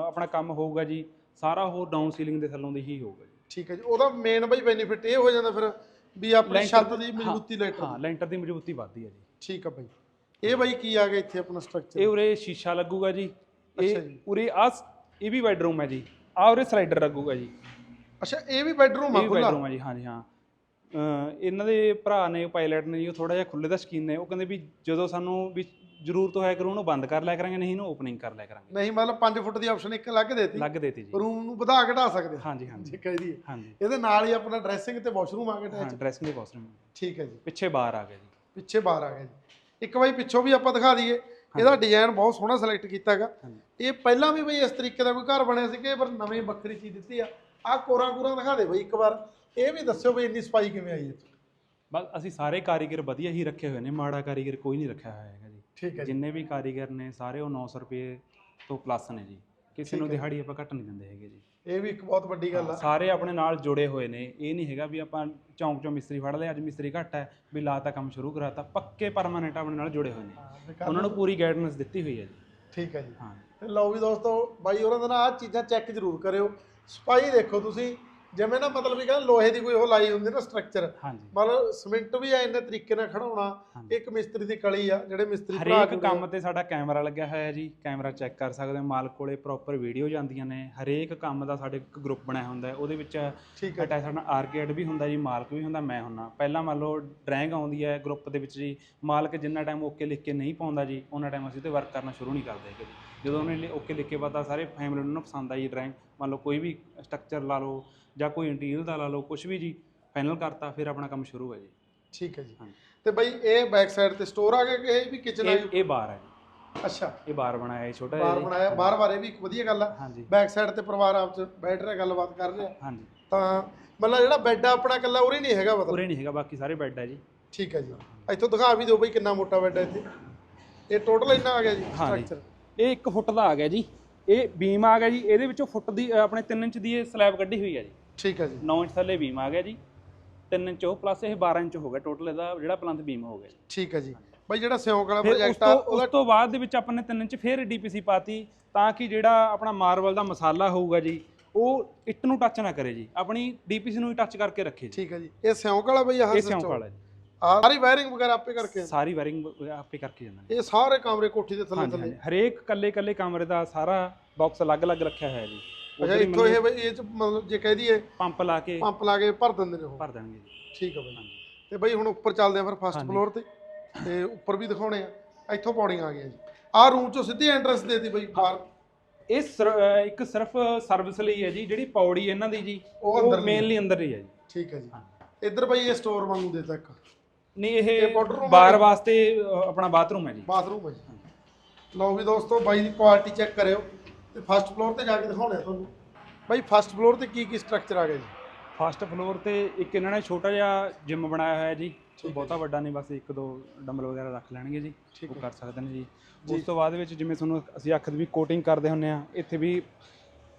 ਆਪਣਾ ਕੰਮ ਹੋਊਗਾ ਜੀ ਸਾਰਾ ਉਹ ਡਾਊਨ ਸੀਲਿੰਗ ਦੇ ਥੱਲੋਂ ਦੀ ਹੀ ਹੋਊਗਾ ਜੀ। ਠੀਕ ਹੈ ਜੀ ਉਹਦਾ ਮੇਨ ਬਈ ਬੈਨੀਫਿਟ ਇਹ ਹੋ ਜਾਂਦਾ ਫਿਰ ਵੀ ਆਪਣੀ ਛੱਤ ਦੀ- ਮਜ਼ਬੂਤੀ ਲੈਂਟਰ ਹਾਂ ਲੈਂਟਰ ਦੀ ਮਜ਼ਬੂਤੀ ਵੱਧਦੀ ਹੈ ਜੀ। ਠੀਕ ਆ ਬਈ। ਇਹ ਬਈ ਕੀ ਆ ਗਿਆ ਇੱਥੇ ਆਪਣਾ ਇਹ ਸਟਰਕਚਰ ਉਰੇ ਸ਼ੀਸ਼ਾ ਲੱਗੂਗਾ ਜੀ। ਇਹ ਜੀ। ਉਰੇ ਆ ਇਹ ਵੀ ਬੈਡਰੂਮ ਹੈ ਜੀ। ਆ ਉਰੇ ਸਲਾਈਡਰ ਲੱਗੂਗਾ ਜੀ। ਅੱਛਾ ਇਹ ਵੀ ਬੈਡਰੂਮ ਇਹ ਆ ਖੁੱਲਾ ਬੈਡਰੂਮ ਹੈ ਜੀ ਹਾਂਜੀ ਹਾਂ। ਅ, ਇਹਨਾਂ ਦੇ ਭਰਾ ਨੇ ਪਾਇਲਟ ਨੇ ਜੀ ਉਹ ਥੋੜਾ ਜਿਹਾ ਖੁੱਲੇ ਦਾ ਸ਼ਕੀਨ ਨੇ। ਉਹ ਕਹਿੰਦੇ ਵੀ ਜਦੋਂ ਸਾਨੂੰ ਵੀ ਜ਼ਰੂਰਤ ਹੋਇਆ ਕਰੂ ਉਹਨੂੰ ਬੰਦ ਕਰ ਲਿਆ ਕਰਾਂਗੇ ਨਹੀਂ ਇਹਨੂੰ ਓਪਨਿੰਗ ਕਰ ਲਿਆ ਕਰਾਂਗੇ। ਨਹੀਂ ਮਤਲਬ 5 ਫੁੱਟ ਦੀ ਆਪਸ਼ਨ ਇੱਕ ਲੱਗ ਦੇਤੀ। ਲੱਗ ਦੇਤੀ ਜੀ। ਰੂਮ ਨੂੰ ਵਧਾ ਘਟਾ ਸਕਦੇ ਹਾਂ। ਹਾਂਜੀ ਹਾਂਜੀ। ਠੀਕ ਹੈ ਜੀ ਹਾਂਜੀ। ਇਹਦੇ ਨਾਲ ਹੀ ਆਪਣਾ ਡਰੈਸਿੰਗ ਤੇ ਵਾਸ਼ਰੂਮ ਆ ਗਿਆ ਹਾਂ ਅਟੈਚ ਡਰੈਸਿੰਗ ਦੇ ਵਾਸ਼ਰੂਮ ਠੀਕ ਹੈ ਜੀ। ਪਿੱਛੇ ਬਾਹਰ ਆ ਗਿਆ ਜੀ। ਪਿੱਛੇ ਬਾਹਰ ਆ ਗਿਆ ਜੀ। ਇੱਕ ਵਾਰੀ ਪਿੱਛੋਂ ਵੀ ਆਪਾਂ ਦਿਖਾ ਦਈਏ। ਇਹਦਾ ਡਿਜ਼ਾਈਨ ਬਹੁਤ ਸੋਹਣਾ ਸਿਲੈਕਟ ਕੀਤਾ ਹੈਗਾ ਇਹ ਪਹਿਲਾਂ ਵੀ ਬਈ ਇਸ ਤਰੀਕੇ ਦਾ ਕੋਈ ਘਰ ਬਣਿਆ ਸੀ ਕਿ ਪਰ ਨਵੀਂ ਵੱਖਰੀ ਚੀਜ਼ ਦਿੱਤੀ ਆ। ਆਹ ਕੋਰਾਂ ਕੋਰਾਂ ਦਿਖਾ ਦੇ ਬਈ ਇੱਕ ਵਾਰ। ਇਹ ਵੀ ਦੱਸਿਓ ਬਈ ਇੰਨੀ ਸਫ਼ਾਈ ਕਿਵੇਂ ਆਈ ਹੈ ਬਸ ਅਸੀਂ ਸਾਰੇ ਕਾਰੀਗਰ ਵਧੀਆ ਹੀ ਰੱਖੇ ਹੋਏ ਨੇ। ਮਾੜਾ ਕਾਰੀਗਰ ਕੋਈ ਨਹੀਂ ਰੱਖਿਆ ਹੋਇਆ ਹੈਗਾ ਜੀ। ਠੀਕ ਹੈ ਜੀ। ਜਿੰਨੇ ਵੀ ਕਾਰੀਗਰ ਨੇ ਸਾਰੇ ਉਹ 900 ਰੁਪਏ ਤੋਂ ਪਲੱਸ ਨੇ ਜੀ। ਕਿਸੇ ਨੂੰ ਦਿਹਾੜੀ ਆਪਾਂ ਘੱਟ ਨਹੀਂ ਦਿੰਦੇ ਹੈਗੇ ਜੀ। ਇਹ ਵੀ ਇੱਕ ਬਹੁਤ ਵੱਡੀ ਗੱਲ ਆ। ਸਾਰੇ ਆਪਣੇ ਨਾਲ ਜੁੜੇ ਹੋਏ ਨੇ। ਇਹ ਨਹੀਂ ਹੈਗਾ ਵੀ ਆਪਾਂ ਚੌਂਕ ਚੋਂ ਮਿਸਤਰੀ ਫੜ ਲਿਆ ਅੱਜ ਮਿਸਤਰੀ ਘੱਟ ਹੈ ਵੀ ਲਾਤਾ ਕੰਮ ਸ਼ੁਰੂ ਕਰਾਤਾ। ਪੱਕੇ ਪਰਮਾਨੈਂਟ ਆਪਣੇ ਨਾਲ ਜੁੜੇ ਹੋਏ ਨੇ। ਉਹਨਾਂ ਨੂੰ ਪੂਰੀ ਗਾਈਡੈਂਸ ਦਿੱਤੀ ਹੋਈ ਹੈ ਜੀ। ਠੀਕ ਹੈ ਜੀ। ਹਾਂ। ਤੇ ਲਓ ਵੀ ਦੋਸਤੋ ਬਾਈ ਉਹਨਾਂ ਦੇ ਨਾਲ ਆਹ ਚੀਜ਼ਾਂ ਚੈੱਕ ਜ਼ਰੂਰ ਕਰਿਓ। ਸਫ਼ਾਈ ਦੇਖੋ ਤੁਸੀਂ। ਜਿਵੇਂ ਨਾ ਮਤਲਬ ਵੀ ਕਹਿੰਦੇ ਲੋਹੇ ਦੀ ਕੋਈ ਉਹ ਲਾਈ ਹੁੰਦੀ ਨਾ ਸਟਰਕਚਰ ਹਾਂਜੀ। ਮਤਲਬ ਸਿਮੈਂਟ ਵੀ ਆ ਇੰਨੇ ਤਰੀਕੇ ਨਾਲ ਖੜਾਉਣਾ। ਇੱਕ ਮਿਸਤਰੀ ਦੀ ਕਲੀ ਆ ਜਿਹੜੇ ਮਿਸਤਰੀ ਭਰਾ ਹਰੇਕ ਕੰਮ ਤੇ ਸਾਡਾ ਕੈਮਰਾ ਲੱਗਿਆ ਹੋਇਆ ਜੀ ਕੈਮਰਾ ਚੈੱਕ ਕਰ ਸਕਦੇ ਹੋ ਮਾਲਕ ਕੋਲੇ ਪ੍ਰੋਪਰ ਵੀਡੀਓ ਜਾਂਦੀਆਂ ਨੇ ਹਰੇਕ ਕੰਮ ਦਾ ਸਾਡੇ ਇੱਕ ਗਰੁੱਪ ਬਣਿਆ ਹੁੰਦਾ ਹੈ ਉਹਦੇ ਵਿੱਚ ਅਟੈਚ ਸਾਡਾ ਆਰਕੇਡ ਵੀ ਹੁੰਦਾ ਜੀ ਮਾਲਕ ਵੀ ਹੁੰਦਾ ਮੈਂ ਹੁੰਨਾ ਪਹਿਲਾਂ ਮੰਨ ਲਓ ਡਰਾਇੰਗ ਆਉਂਦੀ ਹੈ ਗਰੁੱਪ ਦੇ ਵਿੱਚ ਜੀ ਮਾਲਕ ਜਿੰਨਾ ਟਾਈਮ ਓਕੇ ਲਿਖ ਕੇ ਨਹੀਂ ਪਾਉਂਦਾ ਜੀ ਉਹਨਾਂ ਟਾਈਮ ਅਸੀਂ ਤੇ ਵਰਕ ਕਰਨਾ ਸ਼ੁਰੂ ਨਹੀਂ ਕਰਦੇ ਜੀ। ਜਦੋਂ ਉਹਨੇ ਓਕੇ ਲਿਖ ਕੇ ਪਤਾ ਸਾਰੇ ਫੈਮਿਲੀ ਨੂੰ ਪਸੰਦ ਆਈ ਡਰਾਇੰਗ ਮੰਨ ਲਓ ਕੋਈ ਵੀ ਸਟਰਕਚਰ ਲਾ ਲਓ ਜਾਂ ਕੋਈ ਇੰਟੀਰੀਅਰ ਦਾ ਲਾ ਲਓ ਕੁਝ ਵੀ ਜੀ ਫਾਈਨਲ ਕਰਤਾ ਫਿਰ ਆਪਣਾ ਕੰਮ ਸ਼ੁਰੂ ਹੈ ਜੀ। ਠੀਕ ਹੈ ਜੀ। ਹਾਂਜੀ। ਤੇ ਬਾਈ ਇਹ ਬੈਕ ਸਾਈਡ ਤੇ ਸਟੋਰ ਆ ਗਿਆ ਕਿ ਇਹ ਵੀ ਕਿਚਨ ਆ ਇਹ ਇਹ ਬਾਰ ਹੈ ਜੀ। ਅੱਛਾ। ਇਹ ਬਾਰ ਬਣਾਇਆ ਹੈ ਛੋਟਾ ਜਿਹਾ ਬਾਹਰ ਜੀ। ਬਣਾਇਆ ਬਾਹਰ ਬਾਰੇ ਵੀ ਇੱਕ ਵਧੀਆ ਗੱਲ ਆ। ਹਾਂਜੀ। ਬੈਕ ਸਾਈਡ ਤੇ ਪਰਿਵਾਰ ਆਪ ਚ ਬੈਠ ਰਿਹਾ ਗੱਲਬਾਤ ਕਰ ਰਿਹਾ। ਹਾਂਜੀ। ਤਾਂ ਮਤਲਬ ਜਿਹੜਾ ਬੈੱਡ ਆ ਆਪਣਾ ਇਕੱਲਾ ਉਰੇ ਨਹੀਂ ਹੈਗਾ ਮਤਲਬ? ਪੂਰੇ ਨਹੀਂ ਹੈਗਾ ਬਾਕੀ ਸਾਰੇ ਬੈੱਡ ਹੈ ਜੀ। ਠੀਕ ਹੈ ਜੀ। ਇੱਥੋਂ ਦਿਖਾ ਵੀ ਦਿਓ ਬਈ ਕਿੰਨਾ ਮੋਟਾ ਬੈੱਡ ਹੈ ਇੱਥੇ। ਇਹ ਟੋਟਲ ਇੰਨਾ ਆ ਗਿਆ ਜੀ ਹਾਂਜੀ। ਸਟਰਕਚਰ ਇਹ 1 ਫੁੱਟ ਦਾ ਆ ਗਿਆ ਜੀ। ਇਹ ਬੀਮ ਆ ਗਿਆ ਜੀ ਇਹਦੇ ਵਿੱਚੋਂ ਫੁੱਟ ਦੀ ਅ, ਆਪਣੇ 3 ਇੰਚ ਦੀ ਇਹ ਸਲੈਬ ਕੱਢੀ ਹੋਈ ਹੈ ਜੀ। ਠੀਕ ਹੈ ਜੀ। 9 ਇੰਚ ਥੱਲੇ ਬੀਮ ਆ ਗਿਆ ਜੀ। 3 ਇੰਚ ਉਹ ਪਲੱਸ ਇਹ 12 ਇੰਚ ਹੋ ਗਿਆ ਟੋਟਲ ਇਹਦਾ ਜਿਹੜਾ ਪਲੰਥ ਬੀਮ ਹੋ ਗਿਆ ਜੀ। ਠੀਕ ਹੈ ਜੀ। ਬਾਈ ਜਿਹੜਾ ਸਿਉਂਕ ਵਾਲਾ ਪ੍ਰੋਜੈਕਟ ਆ ਉਸ ਤੋਂ ਬਾਅਦ ਦੇ ਵਿੱਚ ਆਪਾਂ ਨੇ 3 ਇੰਚ ਫਿਰ ਡੀਪੀਸੀ ਪਾਤੀ ਤਾਂ ਕਿ ਜਿਹੜਾ ਆਪਣਾ ਮਾਰਬਲ ਦਾ ਮਸਾਲਾ ਹੋਊਗਾ ਜੀ ਉਹ ਇੱਟ ਨੂੰ ਟੱਚ ਨਾ ਕਰੇ ਜੀ। ਆਪਣੀ ਡੀਪੀਸੀ ਨੂੰ ਹੀ ਟੱਚ ਕਰਕੇ ਰੱਖੇ ਜੀ। ਠੀਕ ਹੈ ਜੀ। ਇਹ ਸਿਉਂਕ ਵਾਲਾ ਬਈ ਆਹ ਇਹ? ਸਿਉਂਕ ਵਾਲਾ ਜੀ। ਸਾਰੀ ਵਾਇਰਿੰਗ ਵਗੈਰਾ ਆਪੇ ਕਰਕੇ? ਸਾਰੀ ਵਾਇਰਿੰਗ ਆਪੇ ਕਰਕੇ ਜਾਂਦਾ ਇਹ ਸਾਰੇ ਕਮਰੇ ਕੋਠੀ ਦੇ ਥੱਲੇ ਥੱਲੇ? ਹਰੇਕ ਕੱਲੇ ਕੱਲੇ ਕਮਰੇ ਦਾ ਸਾਰਾ ਬਾਕਸ ਅਲੱਗ-ਅਲੱਗ ਰੱਖਿਆ ਹੋਇਆ ਜੀ। ਅੱਛਾ ਇੱਥੋਂ ਇਹ ਬਈ ਇਹ ਚ ਮਤਲਬ ਜੇ ਕਹਿ ਦਈਏ ਪੰਪ ਲਾ ਕੇ ਪੰਪ ਲਾ ਕੇ ਭਰ ਦਿੰਦੇ ਨੇ ਉਹ। ਭਰ ਦੇਣਗੇ ਜੀ। ਠੀਕ ਹੈ ਬਈ। ਤੇ ਬਈ ਹੁਣ ਉੱਪਰ ਚੱਲਦੇ ਆ ਫਿਰ ਫਸਟ। ਫਲੋਰ ਤੇ ਤੇ ਉੱਪਰ ਵੀ ਦਿਖਾਉਣੇ ਆ। ਇੱਥੋਂ ਪੌੜੀਆਂ ਆ ਗਈਆਂ ਜੀ। ਆਹ ਰੂਮ ਚੋਂ ਸਿੱਧੀ ਐਂਟਰੈਂਸ ਦੇਤੀ ਬਈ ਬਾਹਰ। ਇਹ ਸਿਰ- ਅਹ ਇੱਕ ਸਿਰਫ ਸਰਵਿਸ ਲਈ ਹੈ ਜੀ ਜਿਹੜੀ ਪੌੜੀ ਇਹਨਾਂ ਦੀ ਜੀ ਉਹ ਉਹ ਅੰਦਰਲੀ ਮੇਨਲੀ ਅੰਦਰ ਹੀ ਹੈ ਜੀ। ਠੀਕ ਹੈ ਜੀ। ਇੱਧਰ ਬਈ ਇਹ ਸਟੋਰ ਵਾਂਗੂ ਦੇਤਾ ਇੱਕ। ਨਹੀਂ ਇਹ ਇਹ powder room ਆ ਬਾਰ ਗਿਆ? ਵਾਸਤੇ ਅਹ, ਆਪਣਾ ਬਾਥਰੂਮ ਹੈ ਜੀ। ਬਾਥਰੂਮ ਹੈ ਜੀ। ਲਓ ਵੀ ਦੋਸਤੋ ਬਾਈ ਦੀ ਕੁਆਲਿਟੀ ਚੈੱਕ ਕਰਿਓ। ਤੇ ਫਸਟ ਫਲੋਰ ਤੇ ਜਾ ਕੇ ਦਿਖਾਉਣੇ ਆ ਤੁਹਾਨੂੰ। ਬਾਈ ਫਸਟ ਫਲੋਰ ਤੇ ਕੀ ਕੀ ਸਟਰਕਚਰ ਆ ਗਿਆ ਜੀ? ਫਸਟ ਫਲੋਰ ਤੇ ਇੱਕ ਇਹਨਾਂ ਨੇ ਛੋਟਾ ਜਿਹਾ ਜਿਮ ਬਣਾਇਆ ਹੋਇਆ ਜੀ। ਬਹੁਤਾ ਵੱਡਾ ਨਹੀਂ ਬਸ ਇੱਕ ਦੋ ਡੰਬਲ ਵਗੈਰਾ ਰੱਖ ਲੈਣਗੇ ਜੀ। ਉਹ ਕਰ ਸਕਦੇ ਨੇ ਜੀ। ਉਸ ਤੋਂ ਬਾਅਦ ਵਿੱਚ ਜਿਵੇਂ ਤੁਹਾਨੂੰ ਅਸੀਂ ਆਖਦ ਵੀ ਕੋਟਿੰਗ ਕਰਦੇ ਹੁੰਨੇ ਆ ਇੱਥੇ ਵੀ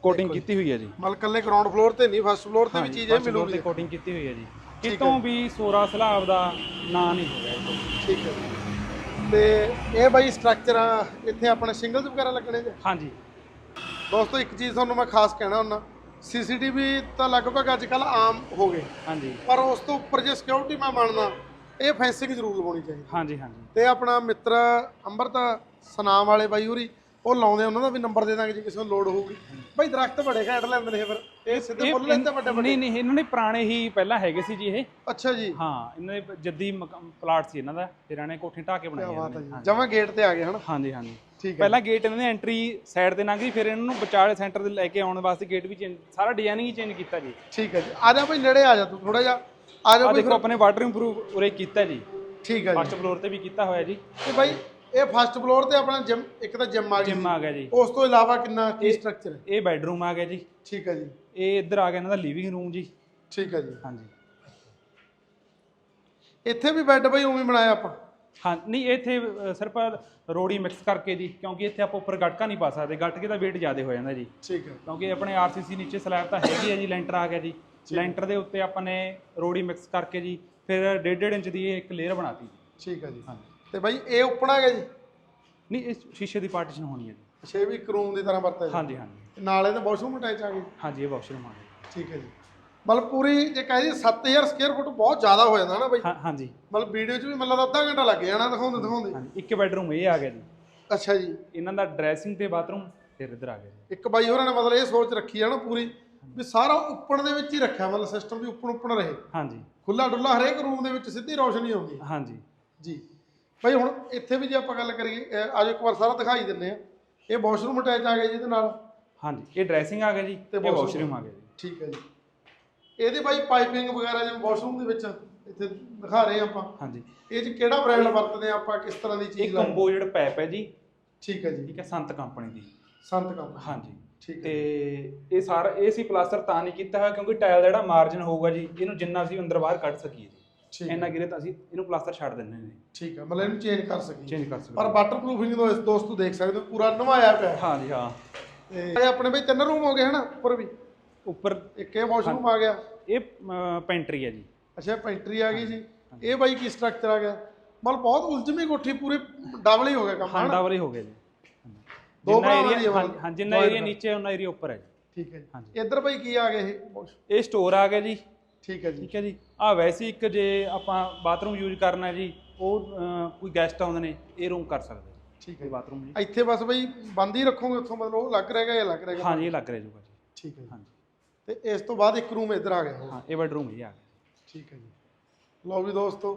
ਕੋਟਿੰਗ ਕੀਤੀ ਹੋਈ ਹੈ ਜੀ। ਮਤਲਬ ਕੱਲੇ ਗਰਾਊਂਡ ਫਲੋਰ ਤੇ ਨਹੀਂ ਫਸਟ ਫਲੋਰ ਤੇ ਵੀ ਚੀਜ਼ ਇਹ ਮਿਲੂਗੀ ਤੇ ਕੋਟਿੰਗ ਕੀਤੀ ਹੋਈ ਹੈ ਜੀ। ਕਿਤੋਂ ਵੀ ਸੋਰਾ ਸਲਾਬ ਦਾ ਨਾਂ ਨਹੀਂ ਹੋ ਗਿਆ ਇਹ ਤੋਂ। ਠੀਕ ਹੈ। ਤੇ ਇਹ ਬਾਈ ਸਟਰਕਚਰ ਆ ਇੱਥੇ ਆਪਣੇ ਸਿੰਗਲਸ ਵਗੈਰਾ ਲੱਗਣੇ ਜੀ? ਹਾਂਜੀ ਦੋਸਤੋ ਇੱਕ ਚੀਜ਼ ਤੁਹਾਨੂੰ ਮੈਂ ਖਾਸ ਕਹਿਣਾ ਹੁੰਦਾ। ਸੀਸੀਟੀਵੀ ਤਾਂ ਲਗਭਗ ਅੱਜ ਕੱਲ ਆਮ ਹੋ ਗਏ। ਹਾਂਜੀ। ਪਰ ਉਸ ਤੋਂ ਉੱਪਰ ਜੇ ਸਿਕਿਉਰਿਟੀ ਮੈਂ ਮੰਨਦਾ ਇਹ ਫੈਂਸਿੰਗ ਜ਼ਰੂਰ ਲਵਾਉਣੀ ਚਾਹੀਦੀ। ਹਾਂਜੀ ਹਾਂਜੀ। ਤੇ ਆਪਣਾ ਮਿੱਤਰ ਅੰਮ੍ਰਿਤ ਸਨਾਮ ਵਾਲੇ ਬਾਈ ਹੋਰੀ ਉਹ ਲਾਉਂਦੇ ਉਹਨਾਂ ਦਾ ਵੀ ਨੰਬਰ ਦੇ ਦਾਂਗੇ ਜੇ ਕਿਸੇ ਨੂੰ ਲੋੜ ਹੋਊਗੀ। ਬਾਈ ਦਰਖਤ ਬੜੇ ਘੈਂਟ ਲੈਂਦੇ ਨੇ ਫਿਰ। ਇਹ ਸਿੱਧੇ ਫੁੱਲ ਲੈਂਦੇ ਵੱਡੇ ਵੱਡੇ ਨਹੀਂ ਨਹੀਂ ਇਹਨਾਂ ਨੇ ਪੁਰਾਣੇ ਹੀ ਪਹਿਲਾਂ ਹੈਗੇ ਸੀ ਜੀ ਇਹ। ਅੱਛਾ ਜੀ। ਹਾਂ ਇਹਨਾਂ ਦੇ ਜੱਦੀ ਪਲਾਟ ਸੀ ਇਹਨਾਂ ਦਾ ਫਿਰ ਇਹਨਾਂ ਨੇ। ਕੋਠੀ ਢਾਹ ਕੇ ਨੇ ਜਮਾ ਗੇਟ ਤੇ ਆ ਗਏ ਹਨਾ? ਹਾਂਜੀ ਹਾਂਜੀ। ਠੀਕ ਹੈ। ਪਹਿਲਾਂ ਗੇਟ ਇਹਨਾਂ ਨੇ ਐਂਟਰੀ ਸਾਈਡ ਤੇ ਲੰਘ ਫਿਰ ਇਹਨਾਂ ਨੂੰ ਵਿਚਾਲੇ ਸੈਂਟਰ ਦੇ ਲੈ ਕੇ ਆਉਣ ਵਾਸਤੇ ਗੇਟ ਵੀ ਚੇਂਜ ਸਾਰਾ ਡਿਜ਼ਾਈਨਿੰਗ ਹੀ ਚੇਂਜ ਕੀਤਾ ਜੀ। ਠੀਕ ਹੈ ਜੀ। ਆ ਜਾ ਭਾਈ ਨੇੜੇ ਆ ਜਾ ਤੂੰ ਥੋੜਾ ਜਿਹਾ। ਆ ਜਾ ਭਾਈ ਦੇਖੋ ਆਪਣੇ ਵਾਟਰ ਇੰਪਰੂਵ ਉਰੇ ਕੀਤਾ ਜੀ। ਠੀਕ ਹੈ ਜੀ। ਫਸਟ ਫਲੋਰ ਤੇ ਵੀ ਕੀਤਾ ਹੋਇਆ ਜੀ। ਤੇ ਬਾਈ ਇਹ ਫਸਟ ਫਲੋਰ ਤੇ ਆਪਣਾ ਜਿਮ ਇੱਕ ਤਾਂ ਜਿਮ ਆ ਗਈ ਜਿਮ ਆ ਗਿਆ ਜੀ। ਉਸ ਤੋਂ ਇਲਾਵਾ ਕਿੰਨਾ ਕੀ ਸਟਰਕਚਰ ਹੈ? ਇਹ ਬੈੱਡਰੂਮ ਆ ਗਿਆ ਜੀ। ਠੀਕ ਹੈ ਜੀ। ਇਹ ਇੱਧਰ ਆ ਗਿਆ ਇਹਨਾਂ ਦਾ ਲਿਵਿੰਗ ਰੂਮ ਜੀ। ਠੀਕ ਹੈ ਜੀ। ਹਾਂਜੀ। ਇੱਥੇ ਵੀ ਬੈੱਡ ਬਾਈ ਉਵੇਂ ਬਣਾਇਆ ਆਪਾਂ? ਹਾਂ ਨਹੀਂ ਇੱਥੇ ਅ, ਸਿਰਫ ਰੋੜੀ ਮਿਕਸ ਕਰਕੇ ਜੀ ਕਿਉਂਕਿ ਇੱਥੇ ਆਪਾਂ ਉੱਪਰ ਗਟਕਾ ਨਹੀਂ ਪਾ ਸਕਦੇ। ਗਟਕੇ ਦਾ weight ਜ਼ਿਆਦਾ ਹੋ ਜਾਂਦਾ ਜੀ। ਠੀਕ ਹੈ। ਕਿਉਂਕਿ ਆਪਣੇ ਆਰਸੀਸੀ ਨੀਚੇ ਸਲੈਬ ਤਾਂ ਹੈਗੀ ਹੈ ਜੀ ਲੈਂਟਰ ਆ ਗਿਆ ਜੀ। ਲੈਂਟਰ ਦੇ ਉੱਤੇ ਆਪਾਂ ਨੇ ਰੋੜੀ ਮਿਕਸ ਕਰਕੇ ਜੀ ਫਿਰ 1.5 ਇੰਚ ਦੀ ਇਹ ਇੱਕ ਲੇਅਰ ਬਣਾਤੀ ਠੀਕ ਹੈ ਜੀ। ਹਾਂਜੀ। ਤੇ ਬਾਈ ਇਹ ਆ ਗਿਆ ਜੀ? ਨਹੀਂ ਇਹ ਸ਼ੀਸ਼ੇ ਦੀ ਪਾਰਟੀਸ਼ਨ ਹੋਣੀ ਹੈ ਜੀ। ਛੇ ਵੀ ਇੱਕ ਰੂਮ ਦੀ ਤਰ੍ਹਾਂ ਵਰਤਿਆ ਜੀ? ਹਾਂਜੀ ਹਾਂਜੀ। ਨਾਲ ਇਹਦੇ ਵਾਸ਼ਰੂਮ ਅਟੈਚ ਆ ਗਏ ਹਾਂਜੀ ਇਹ ਵਾਸ਼ਰੂਮ ਆ ਗਿਆ ਠੀਕ ਹੈ ਜੀ। ਮਤਲਬ ਪੂਰੀ ਜੇ ਕਹਿ ਜੀ 7000 ਸਕੁਅਰ ਫੁੱਟ ਬਹੁਤ ਜ਼ਿਆਦਾ ਹੋ ਜਾਂਦਾ ਨਾ ਬਾਈ। ਹਾਂ ਹਾਂਜੀ। ਮਤਲਬ ਵੀਡੀਓ 'ਚ ਵੀ ਮਤਲਬ ਅੱਧਾ ਘੰਟਾ ਲੱਗ ਜਾਣਾ ਦਿਖਾਉਂਦੇ ਦਿਖਾਉਂਦੇ। ਹਾਂਜੀ ਇੱਕ ਬੈੱਡਰੂਮ ਇਹ ਆ ਗਿਆ ਜੀ। ਅੱਛਾ ਜੀ। ਇਹਨਾਂ ਦਾ ਡਰੈਸਿੰਗ ਤੇ ਬਾਥਰੂਮ ਫਿਰ ਇੱਧਰ ਆ ਗਿਆ ਜੀ। ਇੱਕ ਬਾਈ ਹੋਰਾਂ ਨੇ ਮਤਲਬ ਇਹ ਸੋਚ ਰੱਖੀ ਹੈ ਨਾ ਪੂਰੀ ਵੀ ਸਾਰਾ ਉੱਪਰ ਦੇ ਵਿੱਚ ਹੀ ਰੱਖਿਆ ਮਤਲਬ ਸਿਸਟਮ ਵੀ ਉੱਪਰ ਉੱਪਰ ਰਹੇ। ਹਾਂਜੀ। ਖੁੱਲਾ ਡੁੱਲਾ ਹਰੇਕ ਰੂਮ ਦੇ ਵਿੱਚ ਸਿੱਧੀ ਰੋਸ਼ਨੀ ਆਉਂਦੀ। ਹੈ ਹਾਂਜੀ। ਜੀ। ਭਾਈ ਹੁਣ ਇੱਥੇ ਵੀ ਜੇ ਆਪਾਂ ਗੱਲ ਕਰੀਏ ਅਹ ਆਜੋ ਇੱਕ ਵਾਰ ਸਾਰਾ ਦਿਖਾਈ ਦਿੰਨੇ ਆ ਇਹ ਵਾਸ਼ਰੂਮ ਅਟੈਚ ਆ ਗਿਆ ਜੀ ਇਹਦੇ ਨਾਲ। ਹਾਂਜੀ ਇਹ ਡਰੈਸਿੰਗ ਆ ਗਿਆ ਜੀ ਤੇ ਇਹ ਵਾਸ਼ਰੂਮ। ਆ ਗਿਆ ਜੀ। ਠੀਕ ਹੈ ਜੀ। ਇਹਦੇ ਬਾਈ ਪਾਈਪਿੰਗ ਵਗੈਰਾ ਜਿਵੇਂ ਵਾਸ਼ਰੂਮ ਦੇ ਵਿੱਚ ਇੱਥੇ ਦਿਖਾ ਰਹੇ ਆ ਆਪਾਂ। ਹਾਂਜੀ। ਇਹ ਚ ਕਿਹੜਾ ਬ੍ਰਾਂਡ ਵਰਤਦੇ ਆ ਆਪਾਂ ਕਿਸ ਤਰ੍ਹਾਂ ਦੀ ਇਹ ਚੀਜ਼ ਲਾ ਕੰਬੋਜਡ ਪੈਪ ਹੈ ਜੀ ਠੀਕ ਹੈ ਜੀ। ਠੀਕ ਹੈ ਸੰਤ ਕੰਪਨੀ ਦੀ। ਸੰਤ ਕੰਪਨੀ ਹਾਂਜੀ। ਠੀਕ ਤੇ ਇਹ ਸਾਰਾ ਇਹ ਸੀ ਪਲਾਸਟਰ ਤਾਂ ਨਹੀਂ ਕੀਤਾ ਹੋਇਆ ਕਿਉਂਕਿ ਟਾਇਲ ਦਾ ਜਿਹੜਾ ਮਾਰਜਨ ਹੋਊਗਾ ਜੀ ਇਹਨੂੰ ਜਿੰਨਾ ਅਸੀਂ ਅੰਦਰ ਬਾਹਰ ਕੱਢ ਸਕੀਏ ਠੀਕ ਇੰਨਾ ਗਿਰੇ ਤਾਂ ਅਸੀਂ ਇਹਨੂੰ ਪਲਾਸਟਰ ਛੱਡ ਦਿੰਦੇ ਨੇ ਠੀਕ ਹੈ ਮਤਲਬ ਇਹਨੂੰ ਚੇਂਜ ਕਰ ਸਕੀਏ। ਚੇਂਜ ਕਰ ਪਰ ਸਕਦੇ ਵਾਟਰਪ੍ਰੂਫਿੰਗ ਤੋਂ ਇਸ ਦੋਸਤੋ ਦੇਖ ਸਕਦੇ ਹੋ ਪੂਰਾ ਨਵਾਇਆ ਪਿਆ ਹੈ। ਹਾਂਜੀ ਹਾਂ। ਤੇ ਇਹ ਆਪਣੇ ਬਈ ਤਿੰਨ ਰੂਮ ਹੋ ਗਏ ਹਨਾ ਉੱਪਰ ਵੀ? ਉੱਪਰ ਇੱਕ ਇਹ ਵਾਸ਼ਰੂਮ ਆ ਗਿਆ। ਇਹ ਪੈਂਟਰੀ ਹੈ ਜੀ। ਅੱਛਾ ਪੈਂਟਰੀ ਆ ਗਈ ਜੀ ਇਹ ਬਾਈ ਕੀ ਸਟਰਕਚਰ ਆ ਗਿਆ? ਮਤਲਬ ਬਹੁਤ ਉਲਝਵੀਂ ਕੋਠੀ ਪੂਰੀ ਡਬਲ ਹੀ ਹੋ ਗਿਆ ਕੰਮ ਹਾਂ ਹਨਾ? ਡਬਲ ਹੀ ਹੋ ਗਿਆ ਜੀ। ਦੋ ਜਿੰਨਾ ਭਰਾਵਾਂ ਦੀ ਏਰੀਆ ਆਵਾਜ਼ ਹਾਂ ਜਿੰਨਾ ਏਰੀਆ। ਨੀਚੇ ਉਹਨਾਂ ਏਰੀਆ ਉੱਪਰ ਹੈ ਜੀ। ਠੀਕ ਹੈ ਜੀ। ਹਾਂਜੀ। ਇੱਧਰ ਬਾਈ ਕੀ ਆ ਗਿਆ ਇਹ? ਵਾਸ਼- ਇਹ ਸਟੋਰ ਆ ਗਿਆ ਜੀ। ਠੀਕ ਹੈ ਜੀ। ਠੀਕ ਹੈ ਜੀ। ਆ ਵੈਸੇ ਇੱਕ ਜੇ ਆਪਾਂ ਬਾਥਰੂਮ ਯੂਜ਼ ਕਰਨਾ ਜੀ ਉਹ ਅਹ, ਕੋਈ ਗੈਸਟ ਆਉਂਦੇ ਨੇ ਇਹ ਰੂਮ ਕਰ ਸਕਦੇ ਠੀਕ ਇਹ ਹੈ ਬਾਥਰੂਮ ਜੀ। ਇੱਥੇ ਬਸ ਬਈ ਬੰਦ ਹੀ ਰੱਖੋਗੇ ਉੱਥੋਂ ਮਤਲਬ ਉਹ ਲੱਗ ਰਹੇਗਾ ਜਾਂ ਲੱਗ ਰਹੇਗਾ ਹਾਂਜੀ ਇਹ ਲੱਗ ਰਿਹਾ ਜੂਗਾ ਜੀ। ਠੀਕ ਹੈ ਜੀ। ਹਾਂਜੀ। ਤੇ ਇਸ ਤੋਂ ਬਾਅਦ ਇੱਕ ਰੂਮ ਇੱਧਰ ਆ ਗਿਆ। ਹਾਂ ਇਹ ਬੈਡਰੂਮ ਹੀ ਆ ਗਿਆ। ਠੀਕ ਹੈ ਜੀ। ਲਓ ਵੀ ਦੋਸਤੋ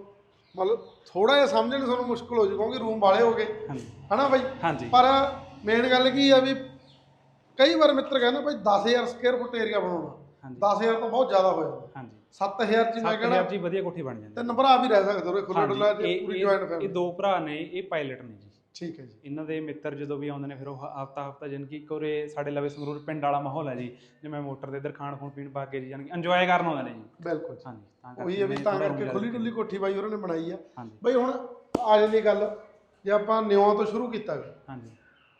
ਮਤਲਬ ਥੋੜਾ ਜਿਹਾ ਸਮਝਣ ਤੁਹਾਨੂੰ ਮੁਸ਼ਕਲ ਹੋ ਜੂ ਕਿਉਂਕਿ ਰੂਮ ਵਾਲੇ ਹੋ ਗਏ। ਹਾਂਜੀ। ਹਨਾ ਬਾਈ? ਹਾਂਜੀ। ਪਰ ਮੇਨ ਗੱਲ ਕੀ ਆ ਵੀ ਕਈ ਵਾਰ ਮਿੱਤਰ ਕਹਿੰਦਾ ਭਾਈ 10000 ਸਕੁਅਰ ਫੁੱਟ ਏਰੀਆ ਬਣਾਉਣਾ। ਹਾਂਜੀ। 10000 ਤਾਂ ਬਹੁਤ ਜ਼ਿਆਦਾ ਹੋ ਜਾਂਦਾ ਹਾਂਜੀ 7000 ਚ ਮੈਂ ਕਹਿੰਦਾ 7000 ਜੀ ਵਧੀਆ ਕੋਠੀ ਬਣ ਜਾਂਦੀ ਤਿੰਨ ਭਰਾ ਵੀ ਰਹਿ ਸਕਦੇ ਹੋ ਖੁੱਲਾ ਡੁੱਲਾ ਹਾਂਜੀ, ਜੇ ਇਹ- ਪੂਰੀ ਇਹ- ਜੁਆਇੰਟ ਇਹ ਫੈਮਿਲੀ ਦੋ ਭਰਾ ਨੇ ਇਹ ਪਾਇਲਟ ਨੇ ਜੀ। ਠੀਕ ਹੈ ਜੀ। ਇਹਨਾਂ ਦੇ ਮਿੱਤਰ ਜਦੋਂ ਵੀ ਆਉਂਦੇ ਨੇ ਫਿਰ ਉਹ ਹਫਤਾ ਹਫਤਾ ਜਾਣੀ ਕਿ ਇੱਕ ਉਰੇ ਸਾਡੇ ਲਵੇ ਸੰਗਰੂਰ ਪਿੰਡ ਵਾਲਾ ਮਾਹੌਲ ਹੈ ਜੀ ਜਿਵੇਂ ਮੋਟਰ ਦੇ ਇੱਧਰ ਖਾਣ ਖੂਣ ਪੀਣ ਪਾ ਕੇ ਜੀ ਕਿ ਇੰਜੋਏ ਕਰਨ ਆਉਂਦੇ ਨੇ ਜੀ। ਬਿਲਕੁਲ ਜੀ। ਹਾਂਜੀ ਤਾਂ ਉਹੀ ਹੈ ਵੀ ਤਾਂ ਕਰਕੇ ਖੁੱਲੀ ਡੁੱਲੀ ਕੋਠੀ ਬਾਈ ਉਹਨਾਂ ਨੇ ਬਣਾਈ ਆ। ਹਾਂਜੀ। ਬਈ ਹੁਣ ਆ ਜਾਂਦੀ ਗੱਲ ਜੇ ਆਪਾਂ ਨਿਉਆਂ ਤੋਂ ਸ਼ੁਰੂ ਕੀਤਾ ਗਾ, ਹਾਂਜੀ।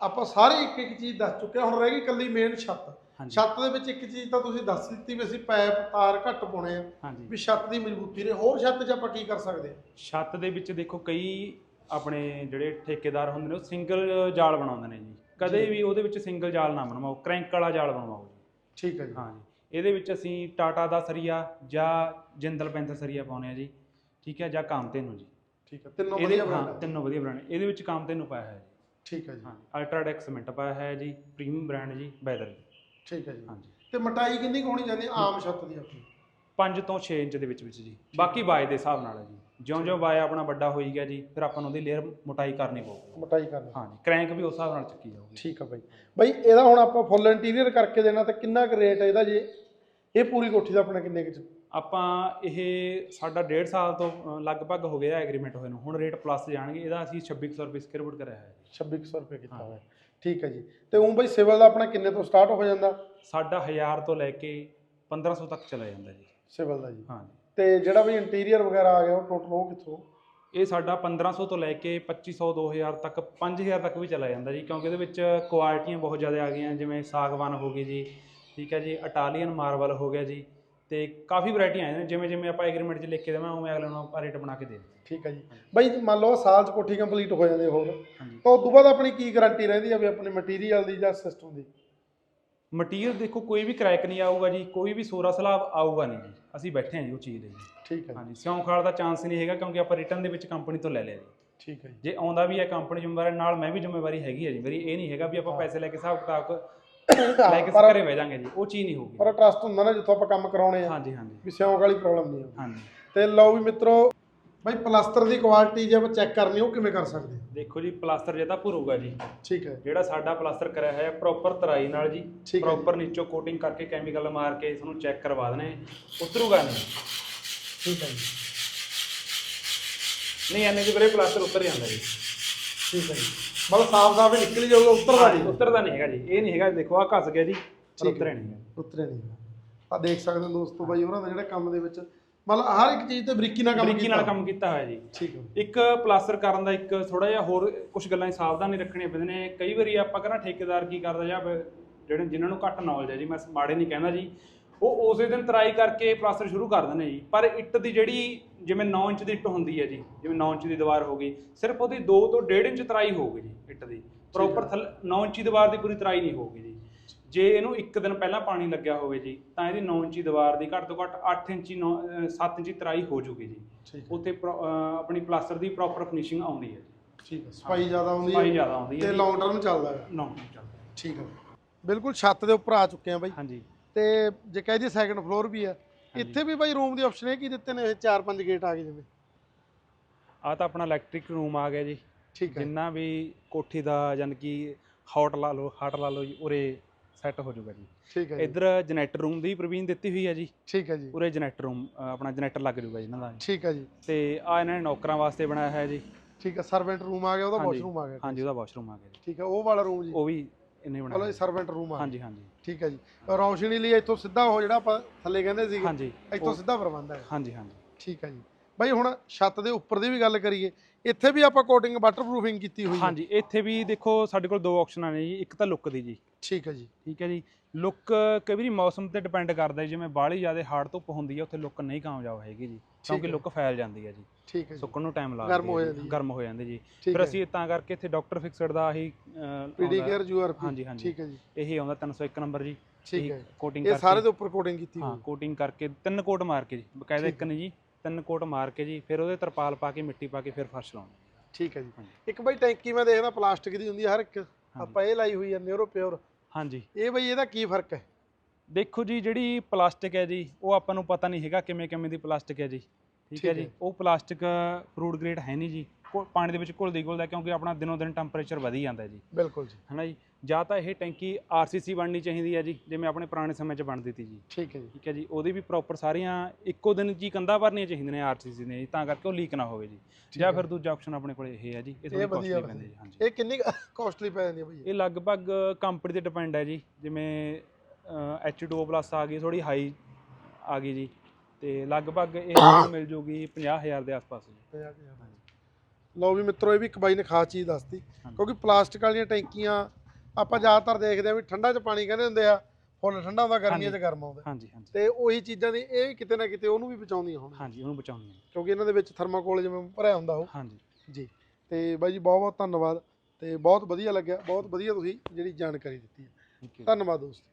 ਆਪਾਂ ਸਾਰੇ ਇੱਕ ਇੱਕ ਚੀਜ਼ ਦੱਸ ਚੁੱਕੇ ਹਾਂ, ਹੁਣ ਰਹਿ ਗਈ ਇਕੱਲੀ ਮੇਨ ਛੱਤ। ਛੱਤ ਦੇ ਵਿੱਚ ਇੱਕ ਚੀਜ਼ ਤਾਂ ਤੁਸੀਂ ਦੱਸ ਦਿੱਤੀ ਵੀ ਅਸੀਂ ਪਾਈਪ ਤਾਰ ਘੱਟ ਪਾਉਣੇ ਆ ਹਾਂਜੀ। ਵੀ ਛੱਤ ਦੀ ਮਜ਼ਬੂਤੀ ਰਹੇ। ਹੋਰ ਛੱਤ 'ਚ ਆਪਾਂ ਕੀ ਕਰ ਸਕਦੇ ਹਾਂ ਛੱਤ ਦੇ ਵਿੱਚ ਦੇਖੋ ਕਈ ਆਪਣੇ ਜਿਹੜੇ ਠੇਕੇਦਾਰ ਹੁੰਦੇ ਨੇ ਉਹ ਸਿੰਗਲ ਜਾਲ ਬਣਾਉਂਦੇ ਨੇ ਜੀ। ਕਦੇ ਵੀ ਉਹਦੇ ਵਿੱਚ ਸਿੰਗਲ ਜਾਲ ਨਾ ਬਣਵਾਓ ਕ੍ਰੈਂਕ ਵਾਲਾ ਜਾਲ ਬਣਵਾਓ ਜੀ। ਠੀਕ ਹੈ ਜੀ। ਹਾਂ ਜੀ। ਇਹਦੇ ਵਿੱਚ ਅਸੀਂ ਟਾਟਾ ਦਾ ਸਰੀਆ ਜਾਂ ਜਿੰਦਲ ਪੈਂਥਰ ਸਰੀਆ ਪਾਉਂਦੇ ਆ ਜੀ। ਠੀਕ ਹੈ ਜਾਂ ਕਾਮਤੇਨੂ ਜੀ। ਠੀਕ ਹੈ ਤਿੰਨੋਂ ਵਧੀਆ ਹਾਂ ਬ੍ਰਾਂਡ ਤਿੰਨੋਂ ਵਧੀਆ ਬ੍ਰਾਂਡ ਇਹਦੇ ਵਿੱਚ ਕਾਮਤੇਨੂ ਪਾਇਆ ਹੋਇਆ ਜੀ। ਠੀਕ ਹੈ ਜੀ। ਹਾਂ ਅਲਟਰਾਡੈਕ ਸੀਮੈਂਟ ਪਾਇਆ ਹੋਇਆ ਜੀ ਪ੍ਰੀਮੀਅਮ ਬ੍ਰਾਂਡ ਜੀ ਬੈਦਰ। ਜੀ ਠੀਕ ਹੈ ਜੀ। ਹਾਂਜੀ। ਤੇ ਮਟਾਈ ਕਿੰਨੀ ਕੁ ਹੋਣੀ ਚਾਹੀਦੀ ਹੈ? ਆਮ ਛੱਤ ਦੀ ਆਪਣੀ। 5 ਤੋਂ 6 ਇੰਚ ਦੇ ਵਿੱਚ ਵਿੱਚ ਜੀ। ਬਾਕੀ ਬਾਏ ਦੇ ਹਿਸਾਬ ਨਾਲ ਹੈ ਜੀ। ਜਿਉਂ-ਜਿਉਂ ਬਾਏ ਆਪਣਾ ਵੱਡਾ ਹੋਈ ਗਿਆ ਜੀ ਫਿਰ ਆਪਾਂ ਨੂੰ ਉਹਦੀ ਲੇਅਰ ਮੋਟਾਈ ਕਰਨੀ ਪਊਗੀ ਮਟਾਈ ਕਰਨੀ। ਹਾਂ ਜੀ ਕ੍ਰੈਂਕ ਵੀ ਉਸ ਹਿਸਾਬ ਨਾਲ ਚੱਕੀ ਜਾਊਗੀ। ਠੀਕ ਆ ਬਾਈ। ਬਾਈ ਇਹਦਾ ਹੁਣ ਆਪਾਂ ਫੁੱਲ ਇੰਟੀਰੀਅਰ ਕਰਕੇ ਦੇਣਾ ਤਾਂ ਕਿੰਨਾ ਕੁ ਰੇਟ ਹੈ ਇਹਦਾ ਜੇ? ਇਹ ਪੂਰੀ ਕੋਠੀ ਦਾ ਆਪਣਾ ਕਿੰਨੇ ਕੁ ਚ? ਆਪਾਂ ਇਹ ਸਾਡਾ 1.5 ਸਾਲ ਤੋਂ ਲਗਭਗ ਹੋ ਗਿਆ ਐਗਰੀਮੈਂਟ ਹੋਏ ਨੂੰ। ਹੁਣ ਰੇਟ ਪਲੱਸ ਜਾਣਗੇ। ਇਹਦਾ ਅਸੀਂ 2600 ਰੁਪਏ ਸਕੁਅਰ ਫੁੱਟ ਕਰਿਆ ਹੈ। ਜੀ 2600 ਰੁਪਏ ਕੀਤਾ ਹੋਇਆ। ਠੀਕ ਹੈ ਜੀ। ਤੇ ਉਹ ਬਾਈ ਸਿਵਲ ਦਾ ਆਪਣਾ ਕਿੰਨੇ ਤੋਂ ਸਟਾਰਟ ਹੋ ਜਾਂਦਾ? ਸਾਡਾ 1000 ਤੋਂ ਲੈ ਕੇ 1500 ਤੱਕ ਚਲਾ ਜਾਂਦਾ ਜੀ। ਸਿਵਲ ਦਾ ਜੀ। ਹਾਂ ਜੀ। ਤੇ ਜਿਹੜਾ ਵੀ ਇੰਟੀਰੀਅਰ ਵਗੈਰਾ ਆ ਗਿਆ ਉਹ ਟੋਟਲ ਉਹ ਕਿੱਥੋਂ? ਇਹ ਸਾਡਾ 1500 ਤੋਂ ਲੈ ਕੇ 2500 2000 ਤੱਕ 5000 ਤੱਕ ਵੀ ਚਲਾ ਜਾਂਦਾ ਜੀ ਕਿਉਂਕਿ ਇਹਦੇ ਵਿੱਚ ਕੁਆਲਿਟੀਆਂ ਬਹੁਤ ਜ਼ਿਆਦਾ ਆ ਗਈਆਂ ਜਿਵੇਂ ਸਾਗਵਾਨ ਹੋ ਗਈ ਜੀ ਠੀਕ ਹੈ ਜੀ ਇਟਾਲੀਅਨ ਮਾਰਬਲ ਹੋ ਗਿਆ ਜੀ ਤੇ ਕਾਫੀ ਵੈਰਾਈਟੀਆਂ ਆਈਆਂ ਨੇ ਜਿਵੇਂ ਜਿਵੇਂ ਆਪਾਂ ਐਗਰੀਮੈਂਟ 'ਚ ਲਿਖ ਕੇ ਦੇਵਾਂ ਉਵੇਂ ਅਗਲੇ ਨੂੰ ਆਪਾਂ ਰੇਟ ਬਣਾ ਕੇ ਦੇ ਦਿੰਦੇ ਠੀਕ ਹੈ ਜੀ। ਬਾਈ ਮੰਨ ਲਓ ਸਾਲ ਚ ਕੋਠੀ ਕੰਪਲੀਟ ਹੋ ਜਾਂਦੀ ਹੋਰ ਤਾਂ ਉਸ ਤੋਂ ਬਾਅਦ ਆਪਣੀ ਕੀ ਗਾਰੰਟੀ ਰਹਿੰਦੀ ਹੈ ਵੀ ਆਪਣੇ ਮਟੀਰੀਅਲ ਦੀ ਜਾਂ ਸਿਸਟਮ ਦੀ? ਮਟੀਰੀਅਲ ਦੇਖੋ ਕੋਈ ਵੀ ਕ੍ਰੈਕ ਨਹੀਂ ਆਊਗਾ ਜੀ ਕੋਈ ਵੀ ਸੋਰਾ ਸਲਾਬ ਆਊਗਾ ਨਹੀਂ ਜੀ। ਅਸੀਂ ਬੈਠੇ ਹਾਂ ਜੀ ਉਹ ਚੀਜ਼ ਲਈ ਜੀ। ਠੀਕ ਹੈ ਹਾਂਜੀ ਸਿਉਂ ਖਾੜ ਦਾ ਚਾਂਸ ਨਹੀਂ ਹੈਗਾ ਕਿਉਂਕਿ ਆਪਾਂ ਰਿਟਰਨ ਦੇ ਵਿੱਚ ਕੰਪਨੀ ਤੋਂ ਲੈ ਲਿਆ ਜੀ। ਠੀਕ ਹੈ ਜੀ। ਜੇ ਆਉਂਦਾ ਵੀ ਹੈ ਕੰਪਨੀ ਜ਼ਿੰਮੇਵਾਰੀ ਨਾਲ ਮੈਂ ਵੀ ਜ਼ਿੰਮੇਵਾਰੀ ਹੈਗੀ ਹੈ ਜੀ। ਮੇਰੀ ਇਹ ਨਹੀਂ ਹੈਗਾ ਵੀ ਆਪਾਂ ਪੈਸੇ ਲੈ ਕੇ ਹਿਸਾਬ ਕਿਤਾਬ ਲੈ ਕੇ ਘਰੇ ਬਹਿ ਜਾਾਂਗੇ ਜੀ ਉਹ ਚੀਜ਼ ਨਹੀਂ ਹੋਊਗੀ। ਪਰ ਟਰਸਟ ਹੁੰਦਾ ਨਾ ਜਿੱਥੋਂ ਆਪਾਂ ਕੰਮ ਕਰਾਉਣੇ ਆ। ਹਾਂਜੀ ਹਾਂਜੀ। ਵੀ ਸਿਉਂਕ ਵਾਲੀ ਪ੍ਰੋਬਲਮ ਨਹੀਂ ਆਉਂਦੀ। ਹਾਂਜੀ। ਤੇ ਲਓ ਵੀ ਮਿੱਤਰੋ ਬਾਈ ਪਲਾਸਟਰ ਦੀ ਕੁਆਲਿਟੀ ਜੇ ਆਪਾਂ ਚੈੱਕ ਕਰਨੀ ਉਹ ਕਿਵੇਂ ਕਰ ਸਕਦੇ ਹਾਂ? ਦੇਖੋ ਜੀ ਪਲਾਸਟਰ ਜੇ ਤਾਂ ਭਰੂਗਾ ਜੀ। ਠੀਕ ਹੈ। ਜਿਹੜਾ ਸਾਡਾ ਪਲਾਸਟਰ ਕਰਿਆ ਹੋਇਆ ਪ੍ਰੋਪਰ ਤਰਾਈ ਨਾਲ ਜੀ ਠੀਕ ਹੈ ਪ੍ਰੋਪਰ ਨੀਚੋਂ ਕੋਟਿੰਗ ਕਰਕੇ ਕੈਮੀਕਲ ਮਾਰ ਕੇ ਇਸ ਨੂੰ ਚੈੱਕ ਕਰਵਾ ਦੇਣੇ। ਉਤਰੂਗਾ ਨਹੀਂ। ਠੀਕ ਹੈ ਜੀ। ਨਹੀਂ ਐਨੇ ਦੀ ਵੀਰੇ ਪਲਾਸਟਰ ਉਤਰ ਜਾਂਦਾ ਜੀ। ਠੀਕ ਹੈ ਜੀ। ਮਤਲਬ ਸਾਫ਼ ਸਾਫ਼ ਹੀ ਨਿਕਲ ਜਾਊਗਾ ਉੱਤਰਦਾ ਨਹੀਂ। ਉਤਰਦਾ ਨਹੀਂ ਹੈਗਾ ਜੀ ਇਹ ਨਹੀਂ ਹੈਗਾ ਦੇਖੋ ਆ ਘਸ ਗਿਆ ਜੀ ਪਰ ਠੀਕ ਹੈ। ਉਤਰਿਆ ਨਹੀਂ ਹੈ ਉਤਰਿਆ ਨਹੀਂ ਆ ਦੇਖ ਸਕਦੇ ਹੋ ਦੋਸਤੋ ਬਾਈ ਉਹਨਾਂ ਦਾ ਜਿਹੜਾ ਕੰਮ ਦੇ ਵਿੱਚ ਮਤਲਬ ਹਰ ਇੱਕ ਚੀਜ਼ ਤੇ ਬਰੀਕੀ ਨਾਲ ਕੰਮ ਬਰੀਕੀ ਨਾਲ ਕੀਤਾ। ਕੰਮ ਕੀਤਾ ਹੋਇਆ ਜੀ। ਠੀਕ ਹੈ। ਇੱਕ ਪਲਾਸਟਰ ਕਰਨ ਦਾ ਇੱਕ ਥੋੜਾ ਜਿਹਾ ਹੋਰ ਕੁਝ ਗੱਲਾਂ ਦੀ ਸਾਵਧਾਨੀ ਰੱਖਣੀਆਂ ਪੈਂਦੀਆਂ ਨੇ। ਕਈ ਵਾਰੀ ਆਪਾਂ ਕਹਿੰਦਾ ਠੇਕੇਦਾਰ ਕੀ ਕਰਦਾ ਜਾਂ ਜਿਹੜੇ ਜਿਨ੍ਹਾਂ ਨੂੰ ਘੱਟ ਨੌਲੇਜ ਹੈ ਜੀ ਮੈਂ ਮਾੜੇ ਨਹੀਂ ਕਹਿੰਦਾ ਜੀ ਉਹ ਉਸੇ ਦਿਨ ਤਰਾਈ ਕਰਕੇ ਪਲਾਸਟਰ ਸ਼ੁਰੂ ਕਰ ਦਿੰਦੇ ਜੀ। ਪਰ ਇੱਟ ਦੀ ਜਿਹੜੀ ਜਿਵੇਂ 9 ਇੰਚ ਦੀ ਇੱਟ ਹੁੰਦੀ ਹੈ ਜੀ ਜਿਵੇਂ 9 ਇੰਚ ਦੀ ਦੀਵਾਰ ਹੋ ਗਈ ਸਿਰਫ ਉਹਦੀ 2 ਤੋਂ 1.5 ਇੰਚ ਤਰਾਈ ਹੋਊਗੀ ਜੀ ਇੱਟ ਦੀ। ਪ੍ਰੋਪਰ 9 ਇੰਚੀ ਦੀਵਾਰ ਦੀ ਪੂਰੀ ਤਰਾਈ ਨਹੀਂ ਹੋਊਗੀ ਜੀ। ਜੇ ਇਹਨੂੰ ਇੱਕ ਦਿਨ ਪਹਿਲਾਂ ਪਾਣੀ ਲੱਗਿਆ ਹੋਵੇ ਜੀ ਤਾਂ ਇਹਦੀ 9 ਇੰਚੀ ਦੀਵਾਰ ਦੀ ਘੱਟ ਤੋਂ ਘੱਟ 8 ਇੰਚੀ 9 7 ਇੰਚੀ ਤਰਾਈ ਹੋ ਜੂਗੀ ਜੀ। ਉੱਥੇ ਆਪਣੀ ਪਲਾਸਟਰ ਦੀ ਪ੍ਰੋਪਰ ਫਿਨਿਸ਼ਿੰਗ ਆਉਂਦੀ ਹੈ ਠੀਕ ਹੈ। ਸਫ਼ਾਈ ਜ਼ਿਆਦਾ ਆਉਂਦੀ ਸਫ਼ਾਈ ਹੈ ਜ਼ਿਆਦਾ ਆਉਂਦੀ ਤੇ ਹੈ ਲੌਂਗ ਟਰਮ ਚੱਲਦਾ ਹੈ। ਨੌ ਚੱਲਦਾ ਠੀਕ ਹੈ। ਬਿਲਕੁਲ ਛੱਤ ਦੇ ਉੱਪਰ ਆ ਚੁੱਕੇ ਆ ਬਾਈ। ਹਾਂਜੀ। ਤੇ ਜੇ ਕਹੇ ਦੀ ਸੈਕੰਡ ਫਲੋਰ ਵੀ ਆ ਇੱਥੇ ਵੀ ਬਾਈ ਰੂਮ ਦੀ ਆਪਸ਼ਨ ਹੈ ਕੀ ਦਿੱਤੇ ਨੇ ਇਹ 4-5 ਗੇਟ ਆ ਗਏ ਜਿਵੇਂ? ਆ ਤਾਂ ਆਪਣਾ ਇਲੈਕਟ੍ਰਿਕ ਰੂਮ ਆ ਗਿਆ ਜੀ। ਠੀਕ ਹੈ ਜਿੰਨਾ ਵੀ ਕੋਠੀ ਦਾ ਯਾਨੀ ਕਿ ਹੌਟ ਲਾ ਲਓ ਹਾਟ ਲਾ ਲਓ ਜੀ ਉਰੇ ਸੈੱਟ ਹੋ ਜਾਊਗਾ ਜੀ। ਠੀਕ ਹੈ ਜੀ। ਇੱਧਰ ਜਨਰੇਟਰ ਰੂਮ ਦੀ ਪ੍ਰਵੀਨ ਦਿੱਤੀ ਹੋਈ ਹੈ ਜੀ। ਠੀਕ ਹੈ ਜੀ। ਉਰੇ ਜਨਰੇਟਰ ਰੂਮ ਆਪਣਾ ਜਨਰੇਟਰ ਲੱਗ ਜਾਊਗਾ ਜੀ ਇਹਨਾਂ ਦਾ ਠੀਕ ਹੈ ਜੀ। ਤੇ ਆ ਇਹਨਾਂ ਨੇ ਨੌਕਰਾਂ ਵਾਸਤੇ ਬਣਾਇਆ ਹੈ ਜੀ। ਠੀਕ ਹੈ ਸਰਵੈਂਟ ਰੂਮ ਆ ਗਿਆ ਉਹਦਾ। ਵਾਸ਼ਰੂਮ ਆ ਗਿਆ। ਹਾਂਜੀ ਉਹਦਾ ਵਾਸ਼ਰੂਮ ਆ ਗਿਆ ਜੀ। ਠੀਕ ਹੈ ਉਹ ਵਾਲਾ ਰੂਮ ਜੀ। ਉਹ ਵੀ ਇਹਨੇ ਮਤਲਬ ਬਣਾਇਆ ਇਹ ਸਰਵੈਂਟ ਰੂਮ ਆ। ਹਾਂਜੀ ਹਾਂਜੀ। ਠੀਕ ਹੈ ਜੀ। ਰੌਸ਼ਨੀ ਲਈ ਇੱਥੋਂ ਸਿੱਧਾ ਉਹ ਜਿਹੜਾ ਆਪਾਂ ਥੱਲੇ ਕਹਿੰਦੇ ਸੀਗੇ ਹਾਂਜੀ। ਇੱਥੋਂ ਸਿੱਧਾ ਪ੍ਰਬੰਧ ਹੈ ਹਾਂਜੀ ਹਾਂਜੀ। ਠੀਕ ਹੈ ਜੀ। ਬਾਈ ਹੁਣ ਛੱਤ ਦੇ ਉੱਪਰ ਦੀ ਵੀ ਗੱਲ ਕਰੀਏ ਇੱਥੇ ਵੀ ਆਪਾਂ ਕੋਟਿੰਗ ਵਾਟਰਪ੍ਰੂਫਿੰਗ ਕੀਤੀ ਹੋਈ ਹੈ। ਹਾਂਜੀ ਇੱਥੇ ਵੀ ਦੇਖੋ ਸਾਡੇ ਕੋਲ ਦੋ ਆਪਸ਼ਨਾਂ ਨੇ ਜੀ ਇੱਕ ਤਾਂ ਲੁੱਕ ਦੀ ਜੀ। ਠੀਕ ਹੈ ਜੀ। ਠੀਕ ਹੈ ਜੀ। ਲੁੱਕ ਕਈ ਵਾਰੀ ਮੌਸਮ ਤੇ ਡਿਪੈਂਡ ਕਰਦਾ ਜੀ ਜਿਵੇਂ ਬਾਹਲੀ ਜ਼ਿਆਦਾ ਹਾਰਡ ਧੁੱਪ ਹੁੰਦੀ ਹੈ ਉੱਥੇ ਲੁੱਕ ਨਹੀਂ ਕਾਮਯਾਬ ਹੈਗੀ ਜੀ ਕਿਉਂਕਿ। ਲੁੱਕ ਫੈਲ ਜਾਂਦੀ ਹੈ ਜੀ। ਠੀਕ ਹੈ ਜੀ। ਸੁੱਕਣ ਨੂੰ ਟਾਈਮ ਲੱਗਦਾ ਗਰਮ ਹੋ ਜਾਂਦੀ ਹੈ। ਗਰਮ ਹੋ ਜਾਂਦੀ ਜੀ। ਠੀਕ ਫਿਰ ਹੈ ਅਸੀਂ ਤਾਂ ਕਰਕੇ ਇੱਥੇ ਡਾਕਟਰ ਫਿਕਸਡ ਦਾ ਆਹੀ ਅਹ, ਪੀਡੀ ਆਉਂਦਾ- ਕੇਅਰ ਯੂਆਰਪੀ ਹਾਂਜੀ, ਹਾਂਜੀ। ਠੀਕ ਹੈ ਜੀ। ਇਹੀ ਆਉਂਦਾ 301 ਨੰਬਰ ਜੀ। ਠੀਕ ਹੈ। ਕੋਟਿੰਗ ਇਹ ਕਰਕੇ ਸਾਰੇ ਦੇ ਉੱਪਰ ਕੋਟਿੰਗ ਕੀਤੀ ਹਾਂ ਹੋਈ ਕੋਟਿੰਗ ਕਰਕੇ ਤਿੰਨ ਕੋਟ ਮਾਰ ਕੇ ਜੀ। ਬਕਾਇਦਾ ਠੀਕ ਇੱਕ ਨਹੀਂ ਜੀ। ਤਿੰਨ ਕੋਟ ਮਾਰ ਕੇ ਜੀ ਫਿਰ ਉਹਦੇ ਤਰਪਾਲ ਪਾ ਕੇ ਮਿੱਟੀ ਪਾ ਕੇ ਫਿਰ ਫਰਸ਼ ਲਾਉਣਾ। ਠੀਕ ਹੈ ਜੀ ਹਾਂਜੀ। ਇੱਕ ਬਾਈ ਟੈਂਕੀ ਮੈਂ ਦੇਖਦਾ ਪਲਾਸਟਿਕ ਦੀ ਹੁੰਦੀ ਹੈ ਹਰ ਇੱਕ। ਆਪਾਂ ਇਹ ਲਾਈ ਹੋਈ ਹੈ ਨਿਊਰੋ ਪਿਓਰ। ਹਾਂਜੀ। ਇਹ ਬਾਈ ਇਹਦਾ ਕੀ ਫ਼ਰਕ ਹੈ? ਦੇਖੋ ਜੀ ਜਿਹੜੀ ਪਲਾਸਟਿਕ ਹੈ ਜੀ ਉਹ ਆਪਾਂ ਨੂੰ ਪਤਾ ਨਹੀਂ ਹੈਗਾ ਕਿਵੇਂ ਕਿਵੇਂ ਦੀ ਪਲਾਸਟਿਕ ਹੈ ਜੀ। ਠੀਕ ਠੀਕ ਹੈ ਹੈ। ਜੀ। ਉਹ ਪਲਾਸਟਿਕ ਫਰੂਟ ਗ੍ਰੇਡ ਹੈ ਨਹੀਂ ਜੀ। ਘੁ- ਪਾਣੀ ਦੇ ਵਿੱਚ ਘੁਲਦੀ ਘੁਲਦਾ ਕਿਉਂਕਿ ਆਪਣਾ ਦਿਨੋਂ ਦਿਨ ਟੈਂਪਰੇਚਰ ਵਧੀ ਜਾਂਦਾ ਜੀ। ਬਿਲਕੁਲ ਜੀ। ਹਨਾ ਜੀ? ਜਾਂ ਤਾਂ ਇਹ ਟੈਂਕੀ ਆਰਸੀਸੀ ਬਣਨੀ ਚਾਹੀਦੀ ਹੈ ਜੀ ਜਿਵੇਂ ਆਪਣੇ ਪੁਰਾਣੇ ਸਮੇਂ 'ਚ ਬਣਦੀ ਸੀ ਜੀ। ਠੀਕ ਹੈ ਜੀ। ਠੀਕ ਹੈ ਜੀ ਉਹਦੀ ਵੀ ਪ੍ਰੋਪਰ ਸਾਰੀਆਂ ਇੱਕੋ ਦਿਨ ਹੀ ਕੰਧਾਂ ਭਰਨੀਆਂ ਚਾਹੀਦੀਆਂ ਨੇ ਆਰਸੀਸੀ ਨੇ ਜੀ, ਤਾਂ ਕਰਕੇ ਉਹ ਲੀਕ ਨਾ ਹੋਵੇ ਜੀ। ਜਾਂ। ਫਿਰ ਦੂਜਾ ਆਪਸ਼ਨ ਆਪਣੇ ਕੋਲ ਇਹ ਹੈ ਜੀ ਇਹ ਥੋੜੀ ਕਾਸਟਲੀ ਪੈਂਦੀ ਜੀ ਹਾਂਜੀ। ਇਹ ਕਿੰਨੀ ਕਾਸਟਲੀ ਪੈ ਜਾਂਦੀ ਹੈ ਬਾਈ ਇਹ? ਲਗਭਗ ਕੰਪਨੀ ਤੇ ਡਿਪੈਂਡ ਹੈ ਜੀ ਜਿਵੇਂ H2O ਪਲੱਸ ਆ ਗਈ ਥੋੜੀ ਹਾਈ ਆ ਗਈ ਜੀ ਤੇ ਲਗਭਗ ਇਹ ਮਿਲ ਜੂਗੀ 50000 ਦੇ ਆਸ-ਪਾਸ ਜੀ। ਲਓ ਵੀ ਮਿੱਤਰੋ ਇਹ ਵੀ ਇੱਕ ਬਾਈ ਨੇ ਖਾਸ ਚੀਜ਼ ਦੱਸਤੀ। ਕਿਉਂਕਿ ਪਲਾਸਟਿਕ ਵਾਲੀਆਂ ਟੈਂਕੀਆਂ ਆਪਾਂ ਜ਼ਿਆਦਾਤਰ ਦੇਖਦੇ ਆ ਵੀ ਠੰਡਾ 'ਚ ਪਾਣੀ ਕਹਿੰਦੇ ਹੁੰਦੇ ਆ ਫੁੱਲ ਠੰਡਾ ਹੁੰਦਾ ਗਰਮੀਆਂ 'ਚ। ਗਰਮ ਆਉਂਦਾ। ਹਾਂਜੀ ਹਾਂਜੀ। ਤੇ ਉਹੀ ਚੀਜ਼ਾਂ ਦੀ ਇਹ ਵੀ ਕਿਤੇ ਨਾ ਕਿਤੇ ਉਹਨੂੰ ਵੀ ਬਚਾਉਂਦੀਆਂ ਹੁਣ। ਹਾਂਜੀ ਉਹਨੂੰ ਬਚਾਉਣੀ ਹੈ ਕਿਉਂਕਿ ਇਹਨਾਂ ਦੇ ਵਿੱਚ ਥਰਮਾਕੋਲ ਜਿਵੇਂ ਭਰਿਆ ਹੁੰਦਾ ਉਹ। ਹਾਂਜੀ। ਜੀ। ਤੇ ਬਾਈ ਜੀ ਬਹੁਤ ਬਹੁਤ ਧੰਨਵਾਦ ਤੇ ਬਹੁਤ ਵਧੀਆ ਲੱਗਿਆ ਬਹੁਤ ਵਧੀਆ ਤੁਸੀਂ ਜਿਹੜੀ ਜਾਣਕਾਰੀ ਦਿੱਤੀ। ਹੈ ਧੰਨਵਾਦ ਦੋਸਤੋ।